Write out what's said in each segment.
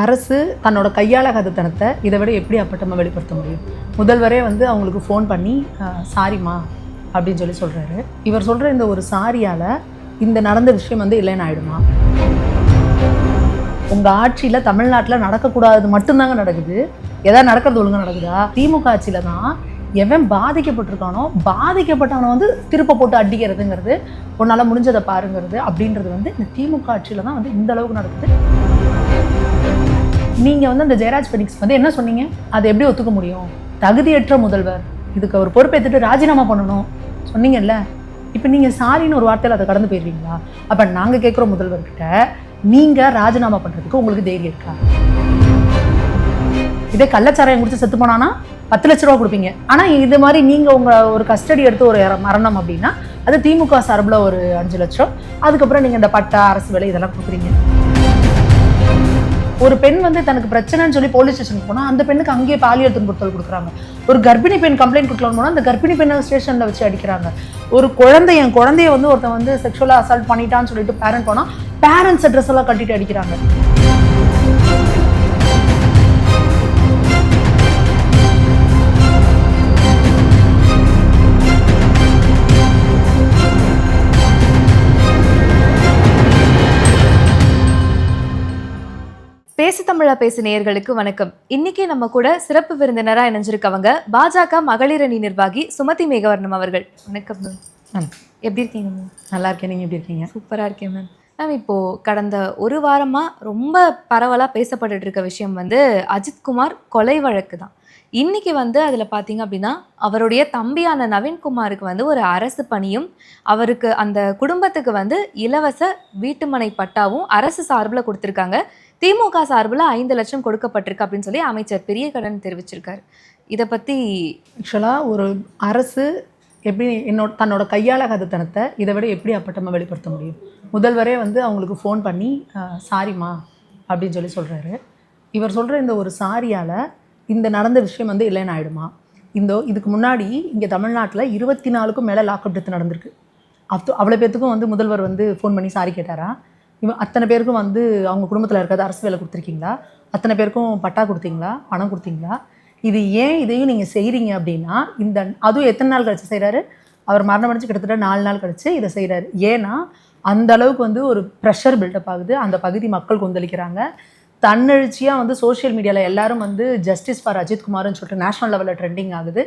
அரசு தன்னோட கையாளகாதத்தனத்தை இதை விட எப்படி அப்பட்டமாக வெளிப்படுத்த முடியும்? முதல்வரே வந்து அவங்களுக்கு ஃபோன் பண்ணி சாரிம்மா அப்படின்னு சொல்லி சொல்கிறாரு இவர் சொல்கிற இந்த ஒரு சாரியால் இந்த நடந்த விஷயம் வந்து இல்லைன்னு ஆயிடுமா? உங்கள் ஆட்சியில் தமிழ்நாட்டில் நடக்கக்கூடாது மட்டும்தாங்க நடக்குது. எதாவது நடக்கிறது ஒழுங்கா நடக்குதா? திமுக ஆட்சியில் தான் எவன் பாதிக்கப்பட்டிருக்கானோ பாதிக்கப்பட்டவனை வந்து திருப்ப போட்டு அடிக்கிறதுங்கிறது உன்னால் முடிஞ்சதை பாருங்கிறது அப்படின்றது வந்து இந்த திமுக ஆட்சியில் தான் வந்து இந்த அளவுக்கு நடக்குது. நீங்கள் வந்து அந்த ஜெயராஜ் பெனிக்ஸ் வந்து என்ன சொன்னீங்க? அதை எப்படி ஒத்துக்க முடியும்? தகுதியற்ற முதல்வர். இதுக்கு அவர் பொறுப்பேற்றுட்டு ராஜினாமா பண்ணணும். சொன்னீங்கல்ல? இப்போ நீங்கள் சாரின்னு ஒரு வார்த்தையில் அதை கடந்து போயிடுவீங்களா அப்போ நாங்கள் கேட்குற முதல்வர்கிட்ட நீங்கள் ராஜினாமா பண்ணுறதுக்கு உங்களுக்கு தைரியம் இருக்கா? இதே கள்ளச்சாராயம் குடிச்சு செத்து போனான்னா பத்து லட்ச ரூபா கொடுப்பீங்க. ஆனால் இது மாதிரி நீங்கள் உங்கள் ஒரு கஸ்டடி எடுத்து ஒரு மரணம் அப்படின்னா அது திமுக சார்பில் ஒரு அஞ்சு லட்சம். அதுக்கப்புறம் நீங்கள் இந்த பட்டா அரசு வேலை இதெல்லாம் கொடுக்குறீங்க. ஒரு பெண் வந்து தனக்கு பிரச்சனைன்னு சொல்லி போலீஸ் ஸ்டேஷனுக்கு போனால் அந்த பெண்ணுக்கு அங்கேயே பாலியல் துன்புறுத்தல் கொடுக்குறாங்க. ஒரு கர்ப்பிணி பெண் கம்ப்ளைண்ட் கொடுக்கலாம்னு போனால் அந்த கர்ப்பிணி பெண்ணை ஸ்டேஷனில் வச்சு அடிக்கிறாங்க. ஒரு குழந்தை என் குழந்தைய வந்து ஒருத்தன் வந்து செக்ஷுவலாக அசால்ட் பண்ணிட்டான்னு சொல்லிட்டு பேரண்ட் போனால் பேரண்ட்ஸ் ட்ரெஸ் எல்லாம் கட்டிட்டு அடிக்கிறாங்க. பேசு தமிழா பேசு நேயர்களுக்கு வணக்கம். இன்னைக்கு நம்ம கூட சிறப்பு விருந்தினரா இணைஞ்சிருக்கவங்க பாஜக மகளிர் அணி நிர்வாகி சுமதி மேகவர்ணம் அவர்கள். வணக்கம் மேம். எப்படி இருக்கீங்க மேம் நல்லா இருக்கேன். நீங்கள் எப்படி இருக்கீங்க? சூப்பரா இருக்கேன் மேம் மேம் இப்போ கடந்த ஒரு வாரமா ரொம்ப பரவலா பேசப்பட்டுட்டு இருக்க விஷயம் வந்து அஜித்குமார் கொலை வழக்கு தான் இன்னைக்கு வந்து அதில் பார்த்திங்க அப்படின்னா அவருடைய தம்பியான நவீன்குமாருக்கு வந்து ஒரு அரசு பணியும் அவருக்கு அந்த குடும்பத்துக்கு வந்து இலவச வீட்டுமனை பட்டாவும் அரசு சார்பில் கொடுத்துருக்காங்க. திமுக சார்பில் ஐந்து லட்சம் கொடுக்கப்பட்டிருக்கு அப்படின்னு சொல்லி அமைச்சர் பெரிய கடன் தெரிவிச்சிருக்காரு. இதை பற்றி ஆக்சுவலாக ஒரு அரசு எப்படி என்னோட தன்னோட கையாளகாதத்தனத்தை இதை விட எப்படி அப்பட்டமாக வெளிப்படுத்த முடியும்? முதல்வரே வந்து அவங்களுக்கு ஃபோன் பண்ணி சாரிம்மா அப்படின்னு சொல்லி சொல்கிறாரு இவர் சொல்கிற இந்த ஒரு சாரியால் இந்த நடந்த விஷயம் வந்து இல்லைன்னு ஆகிடுமா இந்த இதுக்கு முன்னாடி இங்கே தமிழ்நாட்டில் இருபத்தி நாலுக்கும் மேலே லாக்அப் டெத் நடந்திருக்கு. அவ்வளோ அவ்வளோ பேர்த்துக்கும் வந்து முதல்வர் வந்து ஃபோன் பண்ணி சாரி கேட்டாரா? இவன் அத்தனை பேருக்கும் வந்து அவங்க குடும்பத்தில் இருக்கிறது அரசு வேலை கொடுத்துருக்கீங்களா? அத்தனை பேருக்கும் பட்டா கொடுத்தீங்களா? பணம் கொடுத்தீங்களா? இது ஏன் இதையும் நீங்கள் செய்கிறீங்க அப்படின்னா இந்த அதுவும் எத்தனை நாள் கழிச்சு செய்கிறாரு அவர் மரணம் அடைஞ்சு கிட்டத்தட்ட நாலு நாள் கழிச்சு இதை செய்கிறாரு ஏன்னா அந்த அளவுக்கு வந்து ஒரு ப்ரெஷர் பில்டப் ஆகுது. அந்த பகுதி மக்கள் கொந்தளிக்கிறாங்க. தன்னெழுச்சியாக வந்து சோஷியல் மீடியாவில் எல்லாரும் வந்து ஜஸ்டிஸ் ஃபார் அஜித்குமார்னு சொல்லிட்டு நேஷனல் லெவலில் ட்ரெண்டிங் ஆகுது.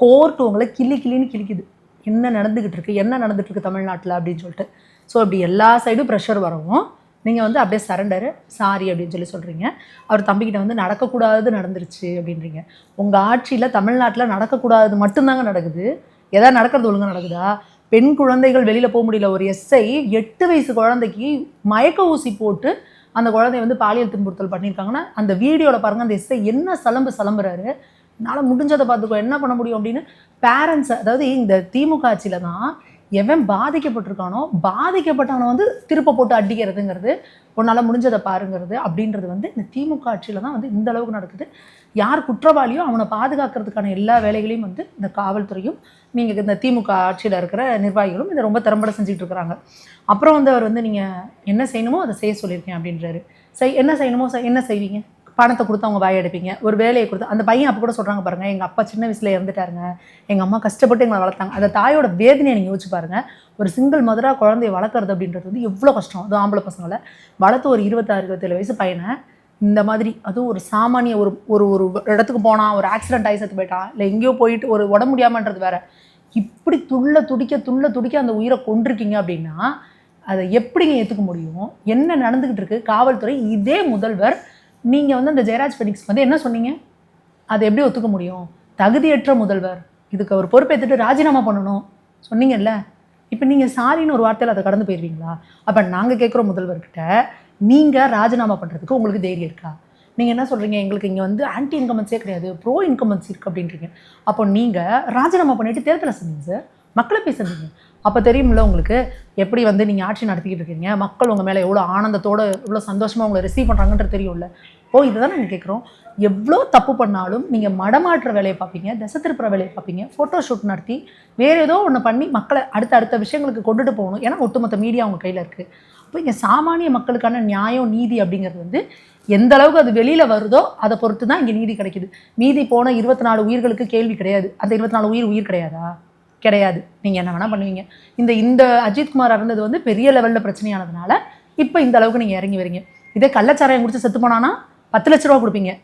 கோர்ட் உங்களை கிள்ளி கிளின்னு கிழிக்குது. என்ன நடந்துக்கிட்டு இருக்கு? என்ன நடந்துகிட்டு இருக்கு தமிழ்நாட்டில் அப்படின்னு சொல்லிட்டு. ஸோ அப்படி எல்லா சைடும் ப்ரெஷர் வரவும் நீங்கள் வந்து அப்படியே சரண்டரு சாரி அப்படின்னு சொல்லி சொல்கிறீங்க அவர் தம்பிக்கிட்ட வந்து நடக்கக்கூடாது நடந்துருச்சு அப்படின்றீங்க. உங்கள் ஆட்சியில் தமிழ்நாட்டில் நடக்கக்கூடாது மட்டும்தாங்க நடக்குது. எதாவது நடக்கிறது ஒழுங்காக நடக்குதா? பெண் குழந்தைகள் வெளியில் போக முடியல. ஒரு எஸ்ஐ எட்டு வயசு குழந்தைக்கு மயக்க ஊசி போட்டு அந்த குழந்தைய வந்து பாலியல் துன்புறுத்தல் பண்ணியிருக்காங்கன்னா அந்த வீடியோவில் பாருங்கள் அந்த எஸ்ஐ என்ன சலம்பு சலம்புறாரு என்னால் முடிஞ்சதை பார்த்துக்கோ என்ன பண்ண முடியும் அப்படின்னு பேரண்ட்ஸ் அதாவது இந்த திமுக ஆட்சியில் தான் எவன் பாதிக்கப்பட்டிருக்கானோ பாதிக்கப்பட்டவனை வந்து திருப்ப போட்டு அடிக்கிறதுங்கிறது உன்னால் முடிஞ்சதை பாருங்கிறது அப்படின்றது வந்து இந்த திமுக ஆட்சியில் தான் வந்து இந்த அளவுக்கு நடக்குது. யார் குற்றவாளியோ அவனை பாதுகாக்கிறதுக்கான எல்லா வேலைகளையும் வந்து இந்த காவல்துறையும் நீங்கள் இந்த திமுக ஆட்சியில் இருக்கிற நிர்வாகிகளும் இதை ரொம்ப திறம்பட செஞ்சுட்டு இருக்கிறாங்க. அப்புறம் வந்து அவர் வந்து நீங்கள் என்ன செய்யணுமோ அதை செய்ய சொல்லியிருக்கேன் அப்படின்றாரு. செய் என்ன செய்யணுமோ என்ன செய்வீங்க? பணத்தை கொடுத்து அவங்க வாய் எடுப்பீங்க ஒரு வேலையை கொடுத்து அந்த பையன் அப்போ கூட சொல்கிறாங்க பாருங்கள் எங்கள் அப்பா சின்ன வயசில் இறந்துட்டாருங்க எங்கள் அம்மா கஷ்டப்பட்டு எங்களை வளர்த்தாங்க. அந்த தாயோட வேதனையை நீங்கள் யோசிச்சு பாருங்கள் ஒரு சிங்கிள் மதராக குழந்தைய வளர்க்குறது அப்படின்றது வந்து எவ்வளோ கஷ்டம். அதுவும் ஆம்பளை பசங்களை வளர்த்து ஒரு இருபத்தாறு இருபத்தேழு வயசு பையனை இந்த மாதிரி அதுவும் ஒரு சாமானிய ஒரு ஒரு ஒரு இடத்துக்கு போனால் ஒரு ஆக்சிடென்ட் ஆகி செத்து போயிட்டான் இல்லை எங்கேயோ போயிட்டு ஒரு உடம்பு முடியாமன்றது வேற. இப்படி துள்ள துடிக்க துள்ள துடிக்க அந்த உயிரை கொண்டிருக்கீங்க அப்படின்னா அதை எப்படிங்க ஏற்றுக்க முடியும்? என்ன நடந்துக்கிட்டு இருக்கு? காவல்துறை இதே முதல்வர் நீங்கள் வந்து அந்த ஜெயராஜ் ஃபெனிக்ஸ் வந்து என்ன சொன்னீங்க? அதை எப்படி ஒத்துக்க முடியும்? தகுதியற்ற முதல்வர் இதுக்கு அவர் பொறுப்பேற்றுட்டு ராஜினாமா பண்ணணும். சொன்னீங்கல்ல. இப்போ நீங்கள் சாரின்னு ஒரு வார்த்தையில் அதை கடந்து போயிடுவீங்களா அப்போ நாங்கள் கேட்குறோம் முதல்வர்கிட்ட நீங்கள் ராஜினாமா பண்ணுறதுக்கு உங்களுக்கு தைரியம் இருக்கா? நீங்கள் என்ன சொல்கிறீங்க எங்களுக்கு இங்கே வந்து ஆன்டி இன்கமன்ஸே கிடையாது ப்ரோ இன்கமன்ஸ் இருக்குது அப்படின்றீங்க. அப்போ நீங்கள் ராஜினாமா பண்ணிவிட்டு தேர்தலை சொன்னீங்க சார் மக்களை பேசுறீங்க அப்போ தெரியுமில்ல உங்களுக்கு எப்படி வந்து நீங்கள் ஆட்சி நடத்திக்கிட்டு இருக்கீங்க? மக்கள் உங்கள் மேலே எவ்வளோ ஆனந்தத்தோடு எவ்வளோ சந்தோஷமாக உங்களை ரிசீவ் பண்ணுறாங்கன்றது தெரியும்ல. ஓ இதுதான் நாங்கள் கேட்குறோம் எவ்வளோ தப்பு பண்ணாலும் நீங்கள் மடமாற்ற வேலையை பார்ப்பீங்க திசை திருப்புற வேலையை பார்ப்பீங்க ஃபோட்டோ ஷூட் நடத்தி வேறு ஏதோ ஒன்று பண்ணி மக்களை அடுத்த அடுத்த விஷயங்களுக்கு கொண்டுட்டு போகணும். ஏன்னா ஒட்டுமொத்த மீடியா அவங்க கையில் இருக்குது அப்போ இங்கே சாமானிய மக்களுக்கான நியாயம் நீதி அப்படிங்கிறது வந்து எந்த அளவுக்கு அது வெளியில் வருதோ அதை பொறுத்து தான் இங்கே நீதி கிடைக்குது. மீதி போன இருபத்தி நாலு உயிர்களுக்கு கேள்வி கிடையாது. அந்த இருபத்தி நாலு உயிர் உயிர் கிடையாதா? கிடையாது. நீங்கள் என்ன வேணால் பண்ணுவீங்க. இந்த இந்த அஜித்குமார் இறந்தது வந்து பெரிய லெவலில் பிரச்சனையானதுனால இப்போ இந்த அளவுக்கு நீங்கள் இறங்கி வரீங்க. இதே கள்ளச்சாராயம் குடிச்சு செத்து போனான்னா பத்து லட்ச ரூபா கொடுப்பீங்க.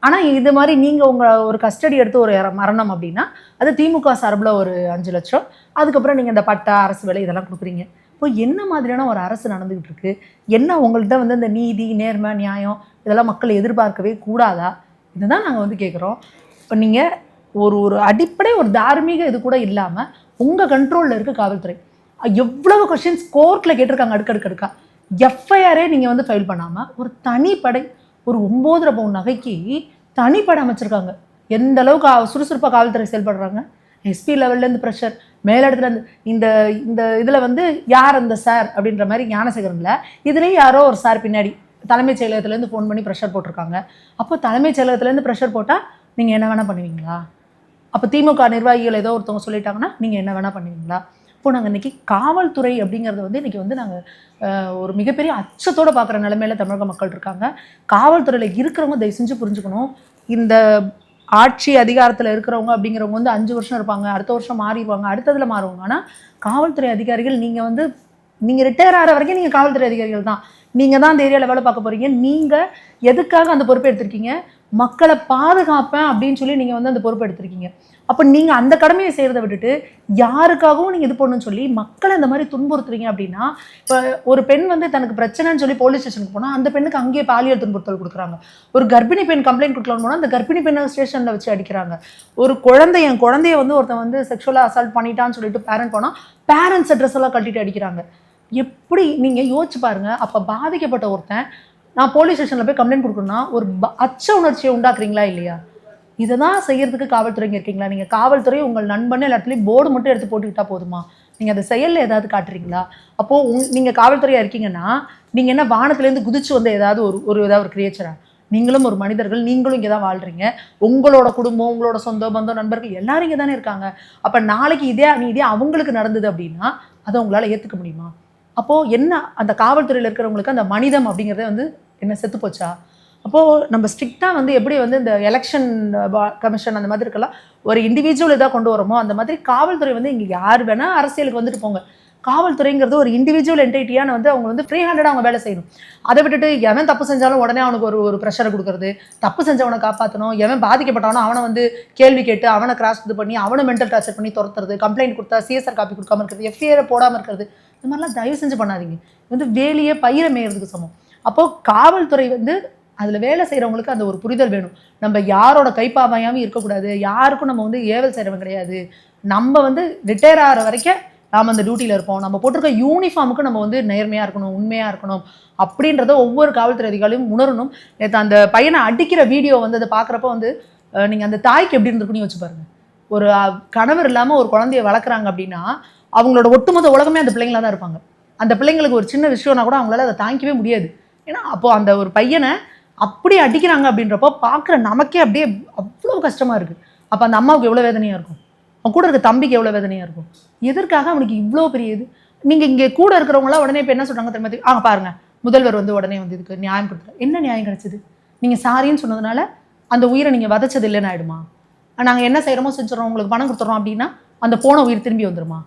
ஆனால் இது மாதிரி நீங்கள் உங்கள் ஒரு கஸ்டடி எடுத்து ஒரு இற- மரணம் அப்படின்னா அது திமுக சார்பில் ஒரு அஞ்சு லட்சம். அதுக்கப்புறம் நீங்கள் இந்த பட்டா அரசு வேலை இதெல்லாம் கொடுக்குறீங்க. இப்போ என்ன மாதிரியான ஒரு அரசு நடந்துக்கிட்டு இருக்கு என்ன உங்கள்கிட்ட வந்து இந்த நீதி நேர்மை நியாயம் இதெல்லாம் மக்கள் எதிர்பார்க்கவே கூடாதா? இதுதான் நாங்கள் வந்து கேட்குறோம் இப்போ நீங்கள் ஒரு ஒரு அடிப்படை ஒரு தார்மீக இது கூட இல்லாமல் உங்கள் கண்ட்ரோலில் இருக்க காவல்துறை. எவ்வளவு கொஷின்ஸ் கோர்ட்டில் கேட்டிருக்காங்க அடுக்கடுக்கு அடுக்கா எஃப்ஐஆரே நீங்கள் வந்து ஃபைல் பண்ணாமல் ஒரு தனிப்படை ஒரு ஒம்போதரை பவுன் நகைக்கு தனிப்படை அமைச்சிருக்காங்க. எந்த அளவுக்கு சுறுசுறுப்பாக காவல்துறை செயல்படுறாங்க? எஸ்பி லெவல்லேருந்து ப்ரெஷர் மேலிடத்துல இருந்து இந்த இந்த இதில் வந்து யார் அந்த சார் அப்படின்ற மாதிரி ஞானசேகரனில் இதுலேயும் யாரோ ஒரு சார் பின்னாடி தலைமைச் செயலகத்துலேருந்து ஃபோன் பண்ணி ப்ரெஷர் போட்டிருக்காங்க. அப்போ தலைமைச் செயலகத்துலேருந்து ப்ரெஷர் போட்டால் நீங்கள் என்ன வேணால் பண்ணுவீங்களா? அப்போ திமுக நிர்வாகிகள் ஏதோ ஒருத்தவங்க சொல்லிட்டாங்கன்னா நீங்கள் என்ன வேணால் பண்ணுவீங்களா? இப்போ நாங்கள் இன்னைக்கு காவல்துறை அப்படிங்கிறது வந்து இன்றைக்கி வந்து நாங்கள் ஒரு மிகப்பெரிய அச்சத்தோடு பார்க்குற நிலமையில தமிழக மக்கள் இருக்காங்க. காவல்துறையில் இருக்கிறவங்க தயவு செஞ்சு புரிஞ்சுக்கணும். இந்த ஆட்சி அதிகாரத்தில் இருக்கிறவங்க அப்படிங்கிறவங்க வந்து அஞ்சு வருஷம் இருப்பாங்க அடுத்த வருஷம் மாறிடுவாங்க அடுத்ததில் மாறுவாங்க. ஆனால் காவல்துறை அதிகாரிகள் நீங்கள் வந்து நீங்கள் ரிட்டையர் ஆகிற வரைக்கும் நீங்கள் காவல்துறை அதிகாரிகள் தான். நீங்கள் தான் அந்த ஏரியாவில் வேலை பார்க்க போகிறீங்க நீங்கள் எதுக்காக அந்த பொறுப்பை எடுத்திருக்கீங்க? மக்களை பாதுகாப்பேன் அப்படின்னு சொல்லி நீங்கள் வந்து அந்த பொறுப்பு எடுத்திருக்கீங்க. அப்போ நீங்கள் அந்த கடமையை செய்கிறத விட்டுட்டு யாருக்காகவும் நீங்கள் இது பண்ணுன்னு சொல்லி மக்களை இந்த மாதிரி துன்புறுத்துறீங்க அப்படின்னா இப்போ ஒரு பெண் வந்து தனக்கு பிரச்சனைன்னு சொல்லி போலீஸ் ஸ்டேஷனுக்கு போனால் அந்த பெண்ணுக்கு அங்கேயே பாலியல் துன்புறுத்தல் கொடுக்குறாங்க. ஒரு கர்ப்பிணி பெண் கம்ப்ளைண்ட் கொடுக்கலாம்னு போனால் அந்த கர்ப்பிணி பெண்ணை ஸ்டேஷனில் வச்சு அடிக்கிறாங்க. ஒரு குழந்தை என் குழந்தைய வந்து ஒருத்தன் வந்து செக்ஷுவலாக அசால்ட் பண்ணிட்டான்னு சொல்லிட்டு பேரண்ட் போனால் பேரண்ட்ஸ் ட்ரெஸ் எல்லாம் கட்டிட்டு அடிக்கிறாங்க. எப்படி நீங்கள் யோசிச்சு பாருங்கள் அப்போ பாதிக்கப்பட்ட ஒருத்தன் நான் போலீஸ் ஸ்டேஷனில் போய் கம்ப்ளைண்ட் கொடுக்கணும்னா ஒரு அச்ச உணர்ச்சியை உண்டாக்குறீங்களா இல்லையா? இதை தான் செய்கிறதுக்கு காவல்துறைங்க இருக்கீங்களா? நீங்கள் காவல்துறை உங்கள் நண்பனே எல்லாத்துலேயும் போர்டு மட்டும் எடுத்து போட்டுக்கிட்டா போதுமா? நீங்கள் அதை செயலில் ஏதாவது காட்டுறீங்களா? அப்போது உங் நீங்கள் காவல்துறையாக இருக்கீங்கன்னா நீங்கள் என்ன வானத்துலேருந்து குதிச்சு வந்த ஏதாவது ஒரு ஒரு ஏதாவது ஒரு கிரியேச்சராக நீங்களும் ஒரு மனிதர்கள் நீங்களும் இங்கே தான் வாழ்கிறீங்க உங்களோட குடும்பம் உங்களோட சொந்த பந்தம் நண்பர்கள் எல்லாரும் இங்கே தானே இருக்காங்க. அப்போ நாளைக்கு இதே இதே அவங்களுக்கு நடந்தது அப்படின்னா அதை உங்களால் ஏற்றுக்க முடியுமா? அப்போது என்ன அந்த காவல்துறையில் இருக்கிறவங்களுக்கு அந்த மனிதம் அப்படிங்கிறத வந்து என்ன செத்து போச்சா? அப்போது நம்ம ஸ்ட்ரிக்டாக வந்து எப்படி வந்து இந்த எலெக்ஷன் கமிஷன் அந்த மாதிரி இருக்கலாம் ஒரு இண்டிவிஜுவல் இதாக கொண்டு வரோமோ அந்த மாதிரி காவல்துறை வந்து இங்கே யார் வேணால் அரசியலுக்கு வந்துட்டு போங்க. காவல்துறைங்கிறது ஒரு இண்டிவிஜுவல் என்டைட்டியான வந்து அவங்க வந்து ஃப்ரீ ஹேண்டடாக அவங்க வேலை செய்யணும். அதை விட்டுட்டு எவன் தப்பு செஞ்சாலும் உடனே அவனுக்கு ஒரு ஒரு ப்ரெஷரை கொடுக்குறது. தப்பு செஞ்சவனை காப்பாற்றணும் எவன் பாதிக்கப்பட்டானோ அவனை வந்து கேள்வி கேட்டு அவனை கிராஸ் இது பண்ணி அவனை மென்டல் டார்ச்சர் பண்ணி துரத்துறது கம்ப்ளைண்ட் கொடுத்தா சிஎஸ்ஆர் காப்பி கொடுக்காம இருக்கிறது எஃப்ஐஆர் போடாமல் இருக்கிறது. இந்த மாதிரிலாம் தயவு செஞ்சு பண்ணாதீங்க. வந்து வேலையே பயிரை மேயறதுக்கு சமம். அப்போது காவல்துறை வந்து அதில் வேலை செய்கிறவங்களுக்கு அந்த ஒரு புரிதல் வேணும். நம்ம யாரோட கைப்பாவையாகவும் இருக்கக்கூடாது. யாருக்கும் நம்ம வந்து ஏவல் செய்கிறவங்க கிடையாது. நம்ம வந்து ரிட்டையர் ஆகிற வரைக்கும் நாம் அந்த டியூட்டியில் இருப்போம். நம்ம போட்டிருக்க யூனிஃபார்முக்கு நம்ம வந்து நேர்மையாக இருக்கணும் உண்மையாக இருக்கணும் அப்படின்றத ஒவ்வொரு காவல்துறை அதிகாரியும் உணரணும். நேற்று அந்த பையனை அடிக்கிற வீடியோ வந்து அதை பார்க்குறப்ப வந்து நீங்கள் அந்த தாய்க்கு எப்படி இருந்திருக்குன்னு வச்சு பாருங்கள் ஒரு கணவர் இல்லாமல் ஒரு குழந்தைய வளர்க்குறாங்க அப்படின்னா அவங்களோட ஒட்டுமொத்த உலகமே அந்த பிள்ளைங்களா தான் இருப்பாங்க. அந்த பிள்ளைங்களுக்கு ஒரு சின்ன விஷயம்னா கூட அவங்களால அதை தாங்கிக்கவே முடியாது. ஏன்னா அப்போ அந்த ஒரு பையனை அப்படி அடிக்கிறாங்க அப்படின்றப்போ பார்க்குற நமக்கே அப்படியே அவ்வளோ கஷ்டமாக இருக்குது அப்போ அந்த அம்மாவுக்கு எவ்வளோ வேதனையாக இருக்கும்? அவன் கூட இருக்க தம்பிக்கு எவ்வளோ வேதனையாக இருக்கும்? எதற்காக அவனுக்கு இவ்வளோ பெரிய இது? நீங்கள் இங்கே கூட இருக்கிறவங்களாம் உடனே இப்போ என்ன சொல்கிறாங்க திரும்ப ஆ பாருங்கள் முதல்வர் வந்து உடனே வந்து இதுக்கு நியாயம் கொடுத்தாரு என்ன நியாயம் கிடச்சிது? நீங்கள் சாரின்னு சொன்னதுனால அந்த உயிரை நீங்கள் வதைச்சது இல்லைன்னு ஆயிடுமா? நாங்கள் என்ன செய்கிறோமோ செஞ்சுறோம் உங்களுக்கு பணம் கொடுத்துறோம் அப்படின்னா அந்த போன உயிர் திரும்பி வந்துருமா?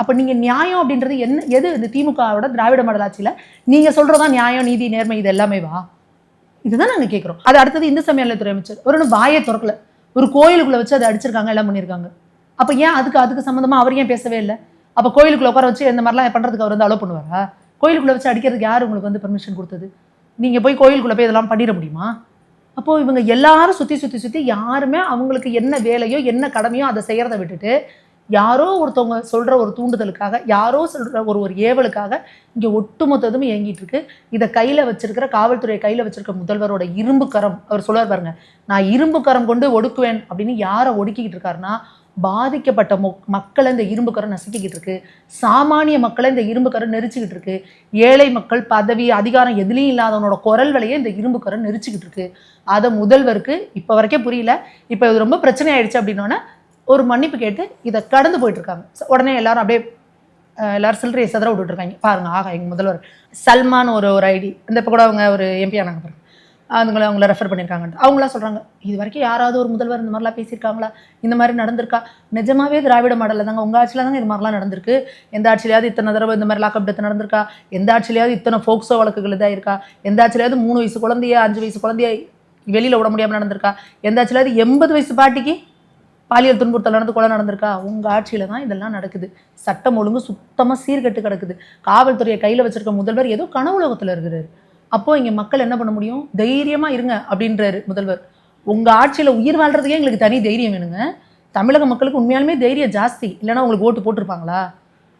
அப்போ நீங்கள் நியாயம் அப்படின்றது என்ன எது இந்த திமுகவோட திராவிட மாடல் ஆட்சியில் நீங்கள் சொல்கிறதா நியாயம் நீதி நேர்மை இது எல்லாமே வா. இதுதான் நாங்கள் கேட்குறோம் அது அடுத்தது இந்து சமயத்துறை அமைச்சர். ஒரு ஒன்று வாயை திறக்கல. ஒரு கோயிலுக்குள்ளே வச்சு அதை அடிச்சிருக்காங்க எல்லாம் பண்ணியிருக்காங்க. அப்போ ஏன் அதுக்கு அதுக்கு சம்மந்தமாக அவர் ஏன் பேசவே இல்லை? அப்போ கோயிலுக்குள்ளே உட்கார வச்சு இந்த மாதிரிலாம் பண்ணுறதுக்கு அவர் வந்து அலோவ் பண்ணுவாரா? கோயிலுக்குள்ளே வச்சு அடிக்கிறதுக்கு யார் உங்களுக்கு வந்து பெர்மிஷன் கொடுத்தது? நீங்கள் போய் கோயிலுக்குள்ளே போய் இதெல்லாம் பண்ணிட முடியுமா? அப்போது இவங்க எல்லாரும் சுற்றி சுற்றி சுற்றி யாருமே அவங்களுக்கு என்ன வேலையோ என்ன கடமையோ அதை செய்கிறத விட்டுட்டு யாரோ ஒருத்தவங்க சொல்கிற ஒரு தூண்டுதலுக்காக யாரோ சொல்கிற ஒரு ஒரு ஏவலுக்காக இங்கே ஒட்டுமொத்ததும் இயங்கிட்டு இருக்கு. இதை கையில் வச்சிருக்கிற காவல்துறையை கையில் வச்சிருக்க முதல்வரோட இரும்பு கரம் அவர் சொல்லுவார் பாருங்க நான் இரும்பு கரம் கொண்டு ஒடுக்குவேன் அப்படின்னு யாரை ஒடுக்கிக்கிட்டு இருக்காருன்னா பாதிக்கப்பட்ட மொ மக்களை இந்த இரும்பு கரம் நசுக்கிக்கிட்டு இருக்கு. சாமானிய மக்களை இந்த இரும்பு கரம் நெரிச்சிக்கிட்டு இருக்கு. ஏழை மக்கள் பதவி அதிகாரம் எதுலேயும் இல்லாதவனோட குரல் வலையை இந்த இரும்பு கரம் நெரிச்சிக்கிட்டு இருக்கு. அதை முதல்வருக்கு இப்போ வரைக்கும் புரியல. இப்போ இது ரொம்ப பிரச்சனை ஆயிடுச்சு அப்படின்னோன்னா ஒரு மன்னிப்பு கேட்டு இதை கடந்து போயிட்டு இருக்காங்க உடனே எல்லாரும் அப்படியே எல்லாரும் சில்லறையை சதற விட்டுட்டு இருக்காங்க பாருங்க ஆகா எங்கள் முதல்வர். சல்மான் ஒரு ஒரு ஐடி. இந்த இப்போ கூட அவங்க ஒரு எம்பி ஆனாங்க பாருங்க. அவங்கள அவங்கள ரெஃபர் பண்ணியிருக்காங்க அவங்களாம் சொல்கிறாங்க இது வரைக்கும் யாராவது ஒரு முதல்வர் இந்த மாதிரிலாம் பேசியிருக்காங்களா? இந்த மாதிரி நடந்திருக்கா? நிஜமாவே திராவிட மாடலில் தாங்க உங்கள் ஆட்சியில் தாங்க இது மாதிரிலாம் நடந்திருக்கு. எந்த ஆட்சியிலையாவது இத்தனை தடவை இந்த மாதிரி லாக்அப் டெத் நடந்திருக்கா? எந்த ஆட்சியிலையாவது இத்தனை ஃபோக்ஸோ வழக்குகள் இதாக இருக்கா? எந்த ஆட்சியிலையாவது மூணு வயசு குழந்தைய அஞ்சு வயசு குழந்தைய வெளியில் விட முடியாமல் நடந்திருக்கா? எந்த ஆட்சியிலாவது எண்பது வயசு பாட்டிக்கு பாலியல் துன்புறுத்தல் நடந்து கொலை நடந்திருக்கா? உங்கள் ஆட்சியில் தான் இதெல்லாம் நடக்குது. சட்டம் ஒழுங்கு சுத்தமாக சீர்கெட்டு கிடக்குது. காவல்துறையை கையில் வச்சிருக்க முதல்வர் ஏதோ கனவுலகத்தில் இருக்கிறாரு. அப்போது இங்கே மக்கள் என்ன பண்ண முடியும்? தைரியமாக இருங்க அப்படின்றாரு முதல்வர். உங்கள் ஆட்சியில் உயிர் வாழ்றதுக்கே எங்களுக்கு தனி தைரியம் வேணுங்க. தமிழக மக்களுக்கு உண்மையாலுமே தைரியம் ஜாஸ்தி. இல்லைன்னா உங்களுக்கு ஓட்டு போட்டிருப்பாங்களா?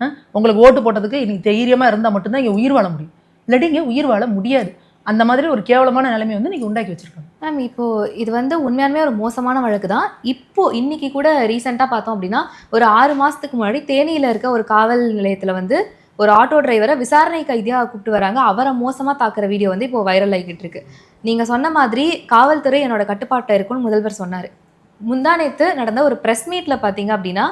ஆ? உங்களுக்கு ஓட்டு போட்டதுக்கு இன்னைக்கு தைரியமாக இருந்தால் மட்டும்தான் இங்கே உயிர் வாழ முடியும். இல்லாட்டி இங்கே உயிர் வாழ முடியாது. அந்த மாதிரி ஒரு கேவலமான நிலைமை வந்து நீங்கள் உண்டாக்கி வச்சிருக்காங்க. மேம் இப்போ இது வந்து உண்மையாலுமே ஒரு மோசமான வழக்கு தான் இப்போ இன்னைக்கு கூட ரீசெண்டாக பார்த்தோம் அப்படின்னா ஒரு ஆறு மாதத்துக்கு முன்னாடி தேனியில் இருக்க ஒரு காவல் நிலையத்தில் வந்து ஒரு ஆட்டோ டிரைவரை விசாரணை கைதியாக கூப்பிட்டு வராங்க. அவரை மோசமாக தாக்குற வீடியோ வந்து இப்போ வைரல் ஆகிக்கிட்டு இருக்கு. நீங்கள் சொன்ன மாதிரி காவல்துறை என்னோட கட்டுப்பாட்டில் இருக்கும்னு முதல்வர் சொன்னார். முந்தானேத்து நடந்த ஒரு ப்ரெஸ் மீட்டில் பார்த்தீங்க அப்படின்னா